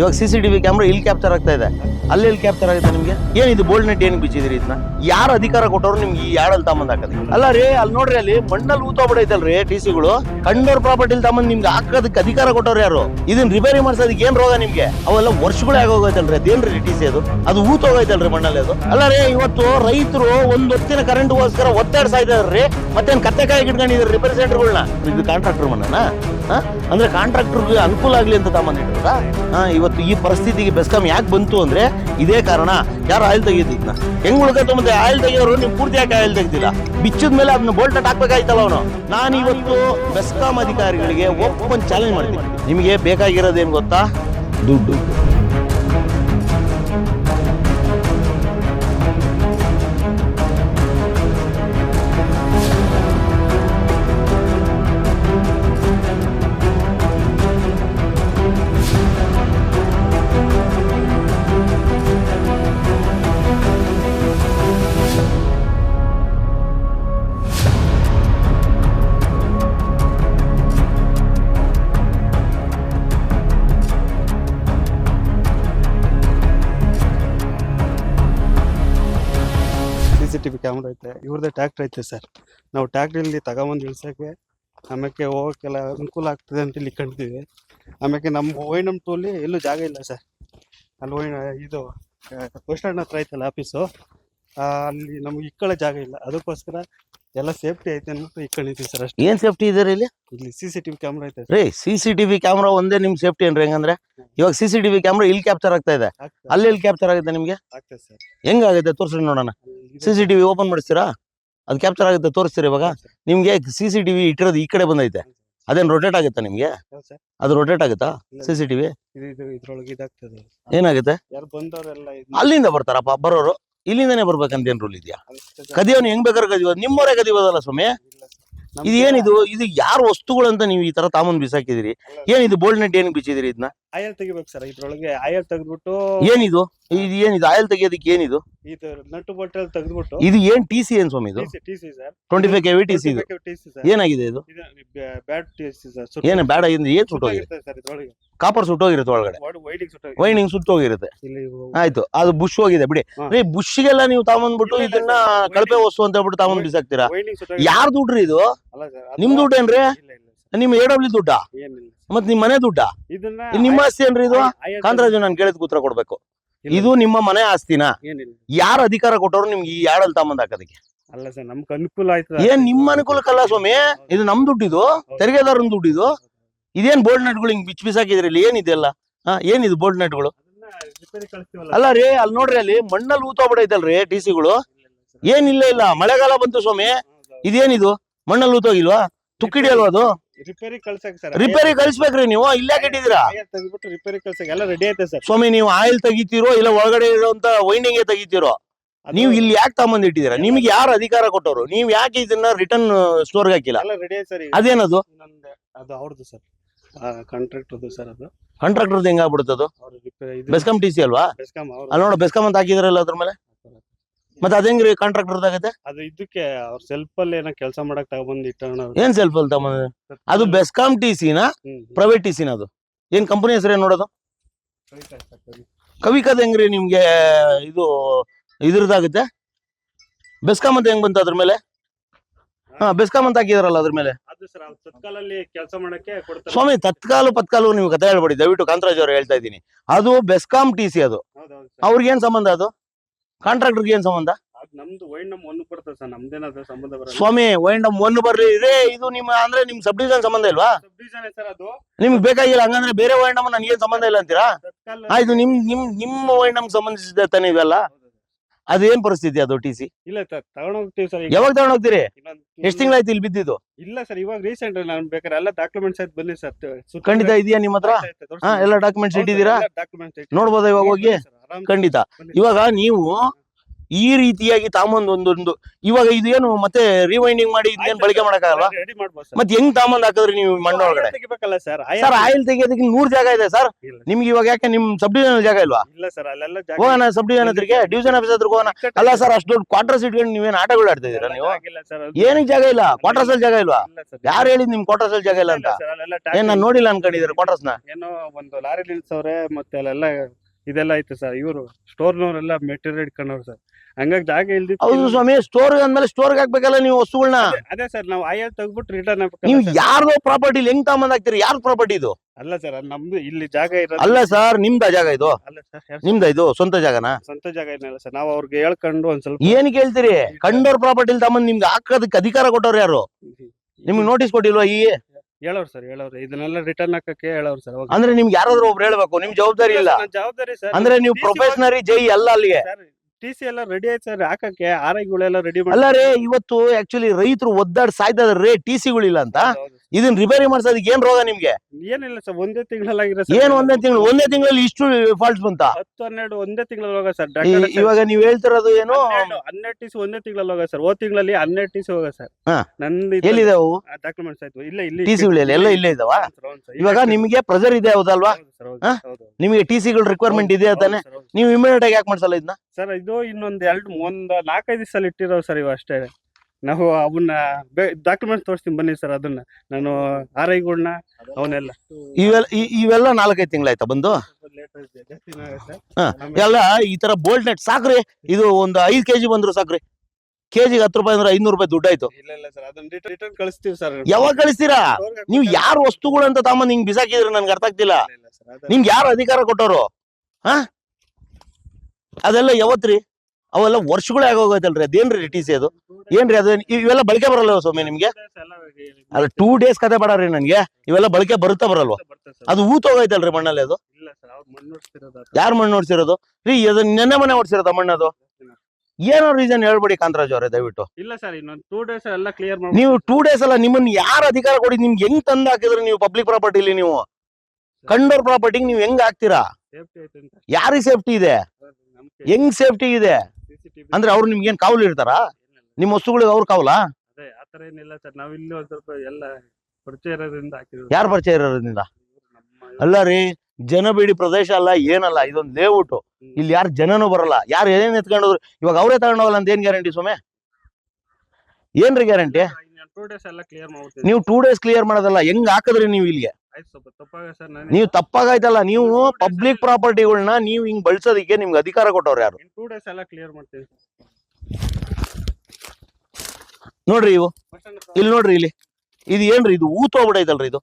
ಇವಾಗ C C TV camera ಇಲ್ಲಿ capture ಆಗ್ತಾ ಇದೆ. ಅಲ್ಲಿ ಇಲ್ಲಿ ಕ್ಯಾಪ್ಚರ್ ಆಗುತ್ತೆ ನಿಮ್ಗೆ? ಏನಿದು ಬೋಲ್ಡ್ ನೆಟ್ ಏನ್ ಬಿಚ್ಚಿದ್ರಿ ಇದನ್ನ? ಯಾರು ಅಧಿಕಾರ ಕೊಟ್ಟವ್ರು ನಿಮ್ಗೆ ಈ ಯಾಡಲ್ಲಿ ತಗೊಂಡ್ ಹಾಕದಿ? ಅಲ್ಲ ರೀ, ಅಲ್ಲಿ ನೋಡ್ರಿ ಅಲ್ಲಿ ಮಣ್ಣಲ್ಲಿ ಊತೋಗ್ಬಿಡೈತಲ್ರಿ ಟಿ ಸಿಗಳು ಕಂಡೋರ್ ಪ್ರಾಪರ್ಟಿಲಿ ತಗೊಂಡ್ ನಿಮ್ಗೆ ಹಾಕೋದಕ್ಕೆ ಅಧಿಕಾರ ಕೊಟ್ಟವ್ರು ಯಾರು? ಇದನ್ನ ರಿಪೇರಿ ಮಾಡ್ಸೋದಕ್ಕೆ ಏನ್ ರೋಗ ನಿಮ್ಗೆ? ಅವೆಲ್ಲ ವರ್ಷಗಳೇ ಆಗೋಗೈತಲ್ರಿ ಅದೇನ್ರಿ ಟಿ ಸಿ ಅದು? ಅದು ಊತೋಗೈತಲ್ರಿ ಮಣ್ಣಲ್ಲಿ ಅದು? ಅಲ್ಲ ರೀ, ಇವತ್ತು ರೈತರು ಒಂದ್ ಹೊತ್ತಿನ ಕರೆಂಟ್ಗೋಸ್ಕರ ಒತ್ತಾಡ್ಸಾ ಮತ್ತೆ ಮತ್ತೇನ್ ಕತ್ತೆಕಾಯಿ ಇಟ್ಕೊಂಡಿದ್ರು ರಿಪೇರಿ ಸೆಂಟರ್ಗಳನ್ನ ಇದು ಕಾಂಟ್ರಾಕ್ಟರ್ ಮಣ್ಣನ ಅಂದ್ರೆ ಕಾಂಟ್ರಾಕ್ಟರ್ಗೆ ಅನುಕೂಲ ಆಗ್ಲಿ ಅಂತ ತಗೊಂಡಿದ್ರ ಇವತ್ತು ಈ ಪರಿಸ್ಥಿತಿಗೆ ಬೆಸ್ಕಾಮ್ ಯಾಕೆ ಬಂತು ಅಂದ್ರೆ ಇದೇ ಕಾರಣ. ಯಾರು ಆಯಿಲ್ ತೆಗಿಯೋದಿದ್ನ ಹೆಂಗ್ ಉಳ್ಕೈತೆ ಮತ್ತೆ ಆಯಿಲ್ ತೆಗಿಯೋರು? ನೀವು ಪೂರ್ತಿ ಯಾಕೆ ಆಯಿಲ್ ತೆಗ್ದಿಲ್ಲ? ಬಿಚ್ಚಿದ ಮೇಲೆ ಅದನ್ನ ಬೋಲ್ಟ್ ಹಾಕ್ಬೇಕಾಯ್ತಲ್ಲ ಅವನು. ನಾನು ಇವತ್ತು ಬೆಸ್ಕಾಂ ಅಧಿಕಾರಿಗಳಿಗೆ ಓಪನ್ ಚಾಲೆಂಜ್ ಮಾಡ್ತೀನಿ. ನಿಮಗೆ ಬೇಕಾಗಿರೋದೇನು ಗೊತ್ತಾ? ದುಡ್ಡು. ಕ್ಯಾಮ್ರಾ ಐತೆ ಇವ್ರದ್ದೇ ಟ್ಯಾಕ್ಟ್ರ್ ಐತೆ ಸರ್ ನಾವು ಟ್ಯಾಕ್ಟ್ರಲ್ಲಿ ತಗೊಂಬಂದು ಇಳ್ಸೋಕ್ಕೆ ಆಮೇಲೆ ಹೋಗೋಕ್ಕೆಲ್ಲ ಅನುಕೂಲ ಆಗ್ತದೆ ಅಂತ ಇಲ್ಲಿ ಕಂಡ್ತೀವಿ ಆಮೇಲೆ ನಮ್ಮ ಓಯ್ ನಮ್ಮ ಟೂಲಿ ಎಲ್ಲೂ ಜಾಗ ಇಲ್ಲ ಸರ್ ಅಲ್ಲಿ ಓಯ್ ಇದು ಬಸ್ ಸ್ಟ್ಯಾಂಡ್ ಹತ್ರ ಐತಲ್ಲ ಆಫೀಸು ಅಲ್ಲಿ ನಮ್ಗೆ ಇಕ್ಕಳ ಜಾಗ ಇಲ್ಲ. ಅದಕ್ಕೋಸ್ಕರ ಎಲ್ಲ ಸೇಫ್ಟಿ ಐತೆ ಅಂದ್ಬಿಟ್ಟು ಸರ್ ಅಷ್ಟೇ. ಏನ್ ಸೇಫ್ಟಿ ಇದೆ ರೀ ಇಲ್ಲಿ? ಇಲ್ಲಿ C C T V camera ಐತೆ ರೀ ಸಿ ಸಿ ಟಿವಿ ಕ್ಯಾಮ್ರಾ ಒಂದೇ ನಿಮ್ ಸೇಫ್ಟಿ ಏನ್ರಿ ಹೆಂಗಂದ್ರೆ? ಇವಾಗ ಸಿ ಸಿ ಟಿವಿ ಕ್ಯಾಮ್ರಾ ಇಲ್ಲಿ ಕ್ಯಾಪ್ಚರ್ ಆಗ್ತಾ ಇದೆ. ಅಲ್ಲಿ ಇಲ್ಲಿ ಕ್ಯಾಪ್ಚರ್ ಆಗುತ್ತೆ ನಿಮ್ಗೆ? ಆಗ್ತದೆ ಸರ್. ಹೆಂಗಾಗುತ್ತೆ ತೋರಿಸ್ರಿ ನೋಡೋಣ. ಸಿ ಸಿ ಟಿವಿ ಓಪನ್ ಮಾಡಿಸ್ತೀರಾ? ಅದು ಕ್ಯಾಪ್ಚರ್ ಆಗುತ್ತೆ ತೋರಿಸ್ತೀರಿ ಇವಾಗ? ನಿಮ್ಗೆ ಸಿ ಸಿ ಟಿವಿ ಇಟ್ಟಿರೋದು ಈ ಕಡೆ ಬಂದೈತೆ. ಅದೇನ್ ರೊಟೇಟ್ ಆಗುತ್ತಾ ನಿಮ್ಗೆ? ಸರ್. ಅದು ರೊಟೇಟ್ ಆಗುತ್ತಾ ಸಿ ಸಿ ಟಿವಿ ಇದು ಇದು ಇದ್ರೊಳಗೆ ಇದಾಗ್ತದೆ. ಏನಾಗುತ್ತೆ? ಯಾರು ಬಂದವರೆಲ್ಲ ಇದು ಅಲ್ಲಿಂದ ಬರ್ತಾರಪ್ಪ ಬರೋರು. ಇಲ್ಲಿಂದಾನೇ ಬರ್ಬೇಕಂತ ಏನ್ ರೂಲ್ ಇದೆಯಾ? ಕದಿಯವನು ಕದಿಯೋನು ಹೆಂಗ್ ಬೇಕಾದ್ರೆ ಕದಿಬೋದು ನಿಮ್ಮವರೇ ಕದಿಬೋದಲ್ಲ ಸ್ವಾಮಿ. ಇದು ಏನಿದು? ಇದು ಯಾರ ವಸ್ತುಗಳು ಅಂತ ನೀವು ಈ ತರ ತಾಮನ್ ಬಿಸಾಕಿದಿರಿ? ಏನಿದು? ಬೋಲ್ಡ್ ನೆಟ್ ಏನ್ ಬಿಚ್ಚಿದಿರಿ ಇದನ್ನ ಆಯಲ್ ತೆಗಿಬೇಕು ಸರ್ ಇದ್ರೊಳಗೆ ಆಯಲ್ ತೆಗೆದ್ಬಿಟ್ಟು ಏನಿದು? ಇದು ಏನಿದು? ಆಯಿಲ್ ತೆಗಿಯೋದಕ್ಕೆ ಏನಿದು? ಇದು ನಟ್ಟು ಬಟ್ಟೆ ತೆಗೆದ್ಬಿಟ್ಟು ಇದು ಏನ್ ಟಿ ಸಿ ಏನ್ ಸ್ವಾಮಿ ಇದು? T C sir twenty five KV T C ಇದು. ಏನಾಗಿದೆ ಇದು? ಬ್ಯಾಡ್ ಟಿ ಸಿ ಸರ್ ಏನು ಬ್ಯಾಡ ಏನ್ ಸುಟ್ಟೋಗಿರುತ್ತೆ ಸರ್ ಇದ್ರೊಳಗೆ. ಕಾಪರ್ ಸುಟ್ಟೋಗಿರುತ್ತೆ ಒಳಗಡೆ. ವೈಂಡಿಂಗ್ ಸುಟ್ಟೋಗಿರುತ್ತೆ ಆಯ್ತು ಅದು ಬುಷ್ ಹೋಗಿದೆ ಬಿಡಿ. ರೀ ಬುಷ್ಗೆಲ್ಲ ನೀವು ತಗೊಂಡ್ಬಿಟ್ಟು ಇದನ್ನ. ಕಳಪೆ ವಸ್ತು ಅಂತ ಹೇಳ್ಬಿಟ್ಟು ತಗೊಂಡ್ ಬಿಸಾಕ್ತೀರಾ? ಯಾರ್ ದುಡ್ಡ್ರಿ ಇದು? ನಿಮ್ ದುಡ್ಡು ಏನ್ರಿ. ನಿಮ್ ಎಡಬ್ಲಿ ದುಡ್ಡ? ಮತ್ ನಿಮ್ ಮನೆ ದುಡ್ಡ? ನಿಮ್ಮ ಆಸ್ತಿ ಏನ್ರಿ ಇದು? ಕಾಂತರಾಜು ನಾನು ಕೇಳಿದ ಉತ್ತರ ಕೊಡ್ಬೇಕು. ಇದು ನಿಮ್ಮ ಮನೆ ಆಸ್ತಿನ? ಯಾರ ಅಧಿಕಾರ ಕೊಟ್ಟವ್ರು ನಿಮ್ಗೆ ಈ ಯಾಡಲ್ ತಗೊಂಡ್ ಹಾಕೋದಕ್ಕೆ? ಅಲ್ಲ ಸರ್ ನಮ್ಗೆ ಅನುಕೂಲ ಆಯ್ತದ? ಏನ್ ನಿಮ್ಮ ಅನುಕೂಲಕ್ಕಲ್ಲ ಸ್ವಾಮಿ? ಇದು ನಮ್ ದುಡ್ಡಿದು ಇದು. ತೆರಿಗೆದಾರನ್ ದುಡ್ಡು ಇದು. ಇದೇನ್ ಬೋಲ್ಡ್ ನೆಟ್ಗಳು ಹಿಂಗ್ ಬಿಚ್ ಬಿಸಾಕಿದ್ರಿ ಇಲ್ಲಿ? ಏನಿದೆಲ್ಲ ಹಾ ಏನಿದು ಬೋಲ್ಡ್ ನೆಟ್ಗಳು? ಅಲ್ಲ ರೀ ಅಲ್ಲಿ ನೋಡ್ರಿ ಅಲ್ಲಿ ಮಣ್ಣಲ್ಲಿ ಊತೋಗ್ಬಿಡೈತಲ್ರಿ ಟಿ ಸಿಗಳು. ಏನಿಲ್ಲ ಇಲ್ಲ. ಮಳೆಗಾಲ ಬಂತು ಸ್ವಾಮಿ. ಇದೇನಿದು? ಮಣ್ಣಲ್ಲಿ ಊತೋಗಿಲ್ವಾ ತುಕ್ಕಿಡಿ ಅಲ್ವಾ ಅದು? ರಿಪೇರಿ ಕಳ್ಸಕ್ ಸರ್ ರಿಪೇರಿ ಕಳಿಸ್ಬೇಕ್ರಿ ನೀವು ಇಲ್ಲೇ ಕೆಟ್ಟಿದ್ದೀರಾ ಆಯಲ್ ತೆಗೆದ್ಬಿಟ್ಟು ರಿಪೇರಿ ಕಳ್ಸಕ್ ಎಲ್ಲ ರೆಡಿ ಐತೆ ಸರ್. ಸ್ವಾಮಿ ನೀವು ಆಯಿಲ್ ತೆಗಿತೀರೋ ಇಲ್ಲ ಒಳಗಡೆ ಇರುವಂತ ವೈಂಡಿಂಗ್ ತೆಗಿತೀರೋ? ನೀವು ಇಲ್ಲಿ ಯಾಕೆ ತಗೊಂಡ್ ಇಟ್ಟಿದ್ದೀರಾ? ನಿಮ್ಗೆ ಯಾರು ಅಧಿಕಾರ ಕೊಟ್ಟವ್ರು? ನೀವ್ ಯಾಕೆ ಇದನ್ನ ರಿಟರ್ನ್ ಸ್ಟೋರ್ಗೆ ಹಾಕಿಲ್ಲ? ಎಲ್ಲ ರೆಡಿ ಐತೆ ಸರ್ ಅದೇನದು? ಕಾಂಟ್ರಾಕ್ಟರ್ ಅದು ಅವ್ರದ್ದು ಸರ್. ಸರ್ ಅದು. ಕಾಂಟ್ರಾಕ್ಟರ್ದು ಹೆಂಗಾಗ್ಬಿಡುತ್ತದು? ಅವ್ರ ರಿಪೇರಿ ಇದು ಬೆಸ್ಕಾಂ ಟಿ ಸಿ ಅಲ್ವಾ? ಬೆಸ್ಕಾಂ ಅವ್ರು ಅಲ್ಲಿ ನೋಡ ಬೆಸ್ಕಾಂ ಅಂತ ಹಾಕಿದ್ರಲ್ಲ ಅದ್ರ ಮೇಲೆ? ಮತ್ತೆ ಅದ್ ಹೆಂಗ್ರಿ ಕಾಂಟ್ರಾಕ್ಟರ್ ಆಗತ್ತೆ? ಅದು ಇದಕ್ಕೆ ಅವ್ರ ಸೆಲ್ಫ್ ಅಲ್ಲಿ ಏನೋ ಕೆಲಸ ಮಾಡಕ್ ತಗೊಂಡ್ ಇಟ್ಟಣ ಏನ್ ಸೆಲ್ಫ್ ಅಲ್ಲಿ ತಗೊಂಡ್ ಅದು ಬೆಸ್ಕಾಂ ಟಿ ಸಿನ ಪ್ರೈವೇಟ್ ಟಿ ಸಿನ ಅದು. ಏನ್ ಕಂಪನಿ ಹೆಸರು ಏನ್ ನೋಡೋದು? ಕವಿಕದ ಹೆಂಗ್ರಿ ನಿಮ್ಗೆ ಇದು ಇದ್ರದ್ದಾಗುತ್ತೆ ಬೆಸ್ಕಾಂ ಅಂತ ಹೆಂಗ್ ಬಂತ ಅದ್ರ ಮೇಲೆ? ಹಾ ಬೆಸ್ಕಾಂ ಅಂತ ಹಾಕಿದಾರಲ್ಲ ಅದ್ರ ಮೇಲೆ. ಸ್ವಾಮಿ ತತ್ಕಾಲು ಪತ್ಕಾಲು ನೀವು ಕತೆ ಹೇಳ್ಬೇಡಿ ದಯವಿಟ್ಟು ಕಾಂತರಾಜ್ ಅವ್ರು ಹೇಳ್ತಾ ಇದ್ದೀನಿ. ಅದು ಬೆಸ್ಕಾಂ ಟಿ ಸಿ ಅದು. ಅವ್ರಿಗೆ ಏನ್ ಸಂಬಂಧ ಅದು? ಕಾಂಟ್ರಾಕ್ಟರ್ಗೆ ಏನ್ ಸಂಬಂಧ? ಅದು ನಮ್ದು ವೈಂಡ್ ನಮ್ ಒಂದು ಕೊಡ್ತದೆ ಸರ್ ನಮ್ದೇನಾದ್ರು ಸಂಬಂಧ ಬರಲ್ಲ. ಸ್ವಾಮಿ ವೈಂಡಮ್ ಒನ್ ಬರ್ರಿ ಇದೇ ಇದು ನಿಮ್ಮ ಅಂದ್ರೆ ನಿಮ್ ಸಬ್ ಡಿವಿಷನ್ ಸಂಬಂಧ ಇಲ್ವಾ? ಸಬ್ಡಿವಿಷನ್ ಸರ್ ಅದು. ನಿಮ್ಗೆ ಬೇಕಾಗಿಲ್ಲ ಹಂಗಂದ್ರೆ ಬೇರೆ ವೈಂಡಮ್ ಏನ್ ಸಂಬಂಧ ಇಲ್ಲ ಅಂತೀರಾ? ಇದು ಆಯ್ತು ನಿಮ್ ನಿಮ್ ನಿಮ್ಮ ವೈಂಡಮ್ ಸಂಬಂಧಿಸಿದ ತಾನೇ ಇವೆಲ್ಲ? ಅದೇನ್ ಪರಿಸ್ಥಿತಿ ಅದು ಟಿ ಸಿ ಇಲ್ಲ ಸರ್ ತಗೊಂಡ್ ಹೋಗ್ತೀವಿ ಸರ್ ಯಾವಾಗ ತಗೊಂಡ್ ಹೋಗ್ತೀರಿ? ಇನ್ನೊಂದ್- ಎಷ್ಟ್ ತಿಂಗಳಾಯ್ತು ಇಲ್ಲಿ ಬಿದ್ದಿದ್ದು? ಇಲ್ಲ ಸರ್ ಇವಾಗ ರೀಸೆಂಟ್ ನಾನು ಬೇಕಾದ್ರೆ ಎಲ್ಲ ಡಾಕ್ಯುಮೆಂಟ್ಸ್ ಆಯ್ತು ಬನ್ನಿ ಸರ್. ಖಂಡಿತ ಇದೆಯಾ ನಿಮ್ಮ ಹತ್ರ? ಹಾ ಎಲ್ಲ ಡಾಕ್ಯುಮೆಂಟ್ಸ್ ಇಟ್ಟಿದ್ದೀರಾ? ನೋಡ್ಬೋದಾ ಇವಾಗ ಹೋಗಿ? ಖಂಡಿತ. ಇವಾಗ ನೀವು ಈ ರೀತಿಯಾಗಿ ತಾಂಬಂದ್ ಒಂದೊಂದು ಇವಾಗ ಇದು ಏನು ಮತ್ತೆ ರಿವೈಂಡಿಂಗ್ ಮಾಡಿ ಇದೇನು ಬಳಕೆ ಮಾಡಕ್ಕಾಗಲ್ಲ? ರೆಡಿ ಮಾಡ್ಬೋದು ಮತ್ತೆ ಹೆಂಗ್ ತಾಮಂದ್ ಹಾಕಿದ್ರಿ ನೀವು ಮಣ್ಣು ಒಳಗಡೆ ತೆಗಿಬೇಕಲ್ಲ ಸರ್. ಸರ್ ಆಯಿಲ್ ತೆಗಿಯೋದಕ್ಕೆ ನೂರ್ ಜಾಗ ಇದೆ ಸರ್. ನಿಮ್ಗೆ ಇವಾಗ ಯಾಕೆ ನಿಮ್ ಸಬ್ ಡಿವಿಷನ್ ಜಾಗ ಇಲ್ವಾ? ಇಲ್ಲ ಸರ್ ಅಲ್ಲೆಲ್ಲ ಜಾಗ ಹೋಗೋಣ ಸಬ್ ಡಿವಿಷನ್ ಹತ್ರಕ್ಕೆ ಡಿವಿಷನ್ ಆಫೀಸ್ ಹತ್ರ ಹೋಗೋಣ. ಅಲ್ಲ ಸರ್ ಅಷ್ಟು ದೊಡ್ಡ ಕ್ವಾರ್ಟರ್ಸ್ ಇಟ್ಕೊಂಡು ನೀವೇನು ಆಟಗಳು ಆಡ್ತಾ ಇದೀರಾ ನೀವು? ಏನಕ್ಕೆ ಜಾಗ ಇಲ್ಲ? ಕ್ವಾರ್ಟರ್ಸ್ ಅಲ್ಲಿ ಜಾಗ ಇಲ್ವಾ? ಯಾರು ಹೇಳಿದ್ ನಿಮ್ ಕ್ವಾರ್ಟರ್ಸ್ ಅಲ್ಲಿ ಜಾಗ ಇಲ್ಲ ಅಂತ? ಏನ್ ನಾನು ನೋಡಿಲ್ಲ ಅನ್ಕೊಂಡಿದ್ರೆ ಕ್ವಾರ್ಟರ್ಸ್ನ? ಏನೋ ಒಂದು ಲಾರಿ ನಿಲ್ಸವ್ರೆ ಮತ್ತೆ ಅಲ್ಲೆಲ್ಲ ಇದೆಲ್ಲ ಐತೆ ಸರ್. ಇವರು ಸ್ಟೋರ್ನವರೆಲ್ಲ ಮೆಟೀರಿಯಲ್ ಇಟ್ಕೊಂಡವ್ರು ಸರ್. ಹಂಗಾಗಿ ಜಾಗ ಇಲ್ದಿ ಹೌದು ಸ್ವಾಮಿ ಸ್ಟೋರ್ ಅಂದ್ಮೇಲೆ ಸ್ಟೋರ್ಗೆ ಹಾಕ್ಬೇಕಲ್ಲ ನೀವು ವಸ್ತುಗಳನ್ನ ಅದೇ ಸರ್ ನಾವು ಆಯಾ ತೆಗ್ಬಿಟ್ಟು ರಿಟರ್ನ್ ನೀವು ಯಾರ್ದೋ ಪ್ರಾಪರ್ಟಿ ಹೆಂಗ್ ತಗೊಂಡ್ ಹಾಕ್ತೀರಿ ಯಾರ್ ಪ್ರಾಪರ್ಟಿ ಇದು? ಅಲ್ಲ ಸರ್ ಅದು ನಮ್ದು ಇಲ್ಲಿ ಜಾಗ ಇರೋದು ಅಲ್ಲ ಸರ್ ನಿಮ್ದ ಜಾಗ ಇದು? ಅಲ್ಲ ಸರ್ ನಿಮ್ದ ಇದು? ಸ್ವಂತ ಜಾಗನ? ಸ್ವಂತ ಜಾಗ ಏನಲ್ಲ ಸರ್. ನಾವು ಅವ್ರಿಗೆ ಹೇಳ್ಕೊಂಡು ಒಂದ್ ಸ್ವಲ್ಪ ಏನ್ ಕೇಳ್ತೀರಿ? ಕಂಡೋರ್ ಪ್ರಾಪರ್ಟಿ ತಗೊಂಡ್ ನಿಮ್ಗೆ ಹಾಕೋದಕ್ಕೆ ಅಧಿಕಾರ ಕೊಟ್ಟವ್ರು ಯಾರು? ನಿಮ್ಗೆ ನೋಟಿಸ್ ಕೊಟ್ಟಿಲ್ವಾ ಈ ಹೇಳೋರು ಸರ್ ಹೇಳೋರು. ಇದನ್ನೆಲ್ಲ ರಿಟರ್ನ್ ಹಾಕಕ್ಕೆ ಹೇಳೋರು ಸರ್ ಅಂದ್ರೆ ನಿಮ್ಗೆ ಯಾರಾದ್ರೂ ಒಬ್ರು ಹೇಳ್ಬೇಕು ನಿಮ್ ಜವಾಬ್ದಾರಿ ಇಲ್ಲ. ಜವಾಬ್ದಾರಿ ಸರ್. ಅಂದ್ರೆ ನೀವು ಪ್ರೊಫೆಷನರಿ ಜೈ ಅಲ್ಲ ಅಲ್ಲಿಗೆ. ಟಿ ಸಿ ಎಲ್ಲ ರೆಡಿ ಆಯ್ತು ಸರ್ ಹಾಕಕ್ಕೆ. ಆರೈಗಳೆಲ್ಲ ರೆಡಿ ಅಲ್ಲ ರೇ ಇವತ್ತು ಆಕ್ಚುಲಿ ರೈತರು ಒದ್ದಾಡ್ ಸಾಯ್ತಾ ಇದಾರೆ ರೇ ಟಿ ಸಿಗಳಿಲ್ಲ ಅಂತ. ಇದನ್ನ ರಿಪೇರಿ ಮಾಡ್ಸೋದಕ್ಕೆ ಏನ್ ರೋಗ ನಿಮ್ಗೆ? ಏನಿಲ್ಲ ಸರ್ ಒಂದೇ ತಿಂಗಳಾಗಿರೋ ಏನ್ ಒಂದೇ ತಿಂಗಳು? ಒಂದೇ ತಿಂಗಳಲ್ಲಿ ಇಷ್ಟು ಫಾಲ್ಟ್ಸ್ ಬಂತ? ಹತ್ತು ಹನ್ನೆರಡು ಒಂದೇ ತಿಂಗಳಲ್ಲಿ ಹೋಗ ಸರ್ ಈ- ಇವಾಗ ನೀವ್ ಹೇಳ್ತಿರೋದು ಏನು? ಹನ್ನೆರಡು ಟೀಸ್ ಸಿ ಒಂದೇ ತಿಂಗಳಲ್ಲಿ ಹೋಗ ಸರ್ ಓ ತಿಂಗಳಲ್ಲಿ ಹನ್ನೆರಡು ಟೀಸ್ ಸಿ ಹೋಗ ಸರ್. ಹಾ. ನಂದು ಎಲ್ಲಿದೆ ಅವು ಡಾಕ್ಯುಮೆಂಟ್ಸ್ ಆಯ್ತು. ಇಲ್ಲ ಇಲ್ಲಿ ಟಿ ಎಲ್ಲ ಇಲ್ಲೇ ಇದಾವ. ಇವಾಗ ನಿಮ್ಗೆ ಪ್ರೆಷರ್ ಇದೆ ಹೌದಲ್ವಾ? ಹಾ? ನಿಮಗೆ ಟಿ ಸಿಗಳು ರಿಕ್ವೈರ್ಮೆಂಟ್ ಇದೆ ತಾನೆ ಹೌದು sir, ಹೌದು. ನೀವು ಇಮಿಡಿಯೇಟ್ ಆಗಿ ಯಾಕೆ ಮಾಡ್ಸಲ್ಲ ಇದನ್ನ ಸರ್ ಇದು ಇನ್ನೊಂದ್ ಎರಡು ಒಂದ್ ನಾಲ್ಕೈದು ಸಲ ಇಟ್ಟಿರೋ ಸರ್ ಇವಾಗ ಅಷ್ಟೇ. ನಾವು ಅವನ್ನ ಡಾಕ್ಯುಮೆಂಟ್ ತೋರಿಸ್ತೀನಿ ಬನ್ನಿ ಸರ್ ಅದನ್ನ. ನಾನು ಆರ್ ಐಗಳನ್ನ ಅವನ್ನೆಲ್ಲ. ಇವೆಲ್ಲ ಇವೆಲ್ಲ ನಾಲ್ಕೈದು ತಿಂಗಳಾಯ್ತಾ ಬಂದು? ಹಾ. ಎಲ್ಲ ಈ ತರ ಬೋಲ್ಟ್ ನೆಟ್ ಸಾಕ್ರಿ. ಇದು ಒಂದು ಐದು ಕೆಜಿ ಬಂದ್ರು ಸಾಕ್ರಿ. ಕೆಜಿಗೆ ಹತ್ತು ರೂಪಾಯಿ ಅಂದ್ರೆ ಐನೂರು ರೂಪಾಯಿ ದುಡ್ಡಾಯ್ತು. ಆಯ್ತು ಇಲ್ಲ ಸರ್ ಅದನ್ನ ರಿಟರ್ನ್ ಕಳಿಸ್ತೀವಿ ಸರ್ ಯಾವಾಗ ಕಳಿಸ್ತೀರಾ? ನೀವು ಯಾರು ವಸ್ತುಗಳು ಅಂತ ತಗೊಂಡ್ ನಿಂಗೆ ಬಿಸಾಕಿದ್ರೆ ನನ್ಗೆ ಅರ್ಥ ಆಗ್ತಿಲ್ಲ. ನಿಮ್ಗೆ ಯಾರು ಅಧಿಕಾರ ಕೊಟ್ಟವರು? ಹಾ? ಅದೆಲ್ಲ ಯಾವತ್ರಿ? ಅವೆಲ್ಲ ವರ್ಷಗಳೇ ಆಗೋಗೈತಲ್ರಿ ಅದೇನ್ರಿ ಟಿ ಸಿ ಅದು? ಏನ್ರಿ ಅದು? ಇವೆಲ್ಲ ಬಳಕೆ ಬರಲ್ಲ ಸ್ವಾಮಿ ನಿಮ್ಗೆ? ಅಲ್ಲ ಟೂ ಡೇಸ್ ಕತೆ ಬಾಡ್ರಿ ನನ್ಗೆ? ಇವೆಲ್ಲ ಬಳಕೆ ಬರುತ್ತಾ ಬರಲ್ವಾ? ಅದು ಊತ್ ಹೋಗೈತಲ್ರಿ ಮಣ್ಣಲ್ಲಿ ಅದು? ಇಲ್ಲ ಮಣ್ಣು ಅದು. ಯಾರು ಮಣ್ಣು ಓಡಿಸಿರೋದು ರೀ ಅದು ನೆನ್ನೆ ಮನೆ ಓಡಿಸಿರೋದ ಮಣ್ಣದು ಏನೋ ರೀಸನ್ ಹೇಳ್ಬೇಡಿ ಕಾಂತರಾಜ್ ಅವರೇ ದಯವಿಟ್ಟು. ಇಲ್ಲ ಸರ್ ಇನ್ನೊಂದು ಟೂ ಡೇಸ್ ಎಲ್ಲ ಕ್ಲಿಯರ್ ನೀವು ಟೂ ಡೇಸ್ ಅಲ್ಲ ನಿಮ್ಮನ್ನ ಯಾರು ಅಧಿಕಾರ ಕೊಡಿ? ನಿಮ್ಗೆ ಹೆಂಗ್ ತಂದ ಹಾಕಿದ್ರಿ ನೀವು ಪಬ್ಲಿಕ್ ಪ್ರಾಪರ್ಟಿಲಿ ನೀವು? ಕಂಡೋರ್ ಪ್ರಾಪರ್ಟಿಗೆ ನೀವು ಹೆಂಗ್ ಹಾಕ್ತೀರಾ? ಯಾರಿಗೆ ಸೇಫ್ಟಿ ಇದೆ? ಹೆಂಗ್ ಸೇಫ್ಟಿ ಇದೆ? ಅಂದ್ರೆ ಅವ್ರು ನಿಮ್ಗೆ ಏನ್ ಕಾವಲು ಇರ್ತಾರಾ. ನಿಮ್ಮ ವಸ್ತುಗಳಿಗೆ ಅವ್ರ ಕಾವಲಾ? ಅದೇ ಆತರ ಏನಿಲ್ಲ ಸರ್. ನಾವ್ ಇಲ್ಲಿ ಒಂದ್ ಸ್ವಲ್ಪ ಎಲ್ಲ ಪರಿಚಯ ಇರೋದ್ರಿಂದ ಹಾಕಿದ್ವಿ ಯಾರು ಪರಿಚಯ ಇರೋದ್ರಿಂದ ಅಲ್ಲ ರೀ ಜನಬೇಡಿ ಪ್ರದೇಶ ಅಲ್ಲ ಏನಲ್ಲ ಇದೊಂದು ಲೇಔಟ್ ಇಲ್ಲಿ ಯಾರು ಜನನೂ ಬರಲ್ಲ. ಯಾರು ಏನೇನ್ ಎತ್ಕೊಂಡೋದ್ರು ಇವಾಗ ಅವರೇ ತಗೊಂಡೋಗಲ್ಲ ಅಂತ ಏನ್ ಗ್ಯಾರಂಟಿ ಸ್ವಾಮಿ? ಏನ್ರಿ ಗ್ಯಾರಂಟಿ ಟೂ ಡೇಸ್ ಎಲ್ಲ ಕ್ಲಿಯರ್ ಮಾಡ್ತೀವಿ ನೀವು ಟೂ ಡೇಸ್ ಕ್ಲಿಯರ್ ಮಾಡೋದಲ್ಲ ಹೆಂಗ್ ಹಾಕಿದ್ರಿ ನೀವು ಇಲ್ಲಿಗೆ? ನೀವು ತಪ್ಪಾಗಾಯ್ತಲ್ಲ ನೀವು ಪಬ್ಲಿಕ್ ಪ್ರಾಪರ್ಟಿಗಳನ್ನ ನೀವು ಹಿಂಗ್ ಬಳಸೋದಕ್ಕೆ ನಿಮ್ಗೆ ಅಧಿಕಾರ ಕೊಟ್ಟವ್ರು ಯಾರು? ಟೂ ಡೇಸ್ ಎಲ್ಲ ಕ್ಲಿಯರ್ ಮಾಡ್ತೀವಿ ನೋಡ್ರಿ ಇವು. ಇಲ್ಲಿ ನೋಡ್ರಿ ಇಲ್ಲಿ. ಇದು ಏನ್ರಿ ಇದು ಊತ್ ಹೋಗ್ಬಿಡೈತಲ್ರಿ ಇದು?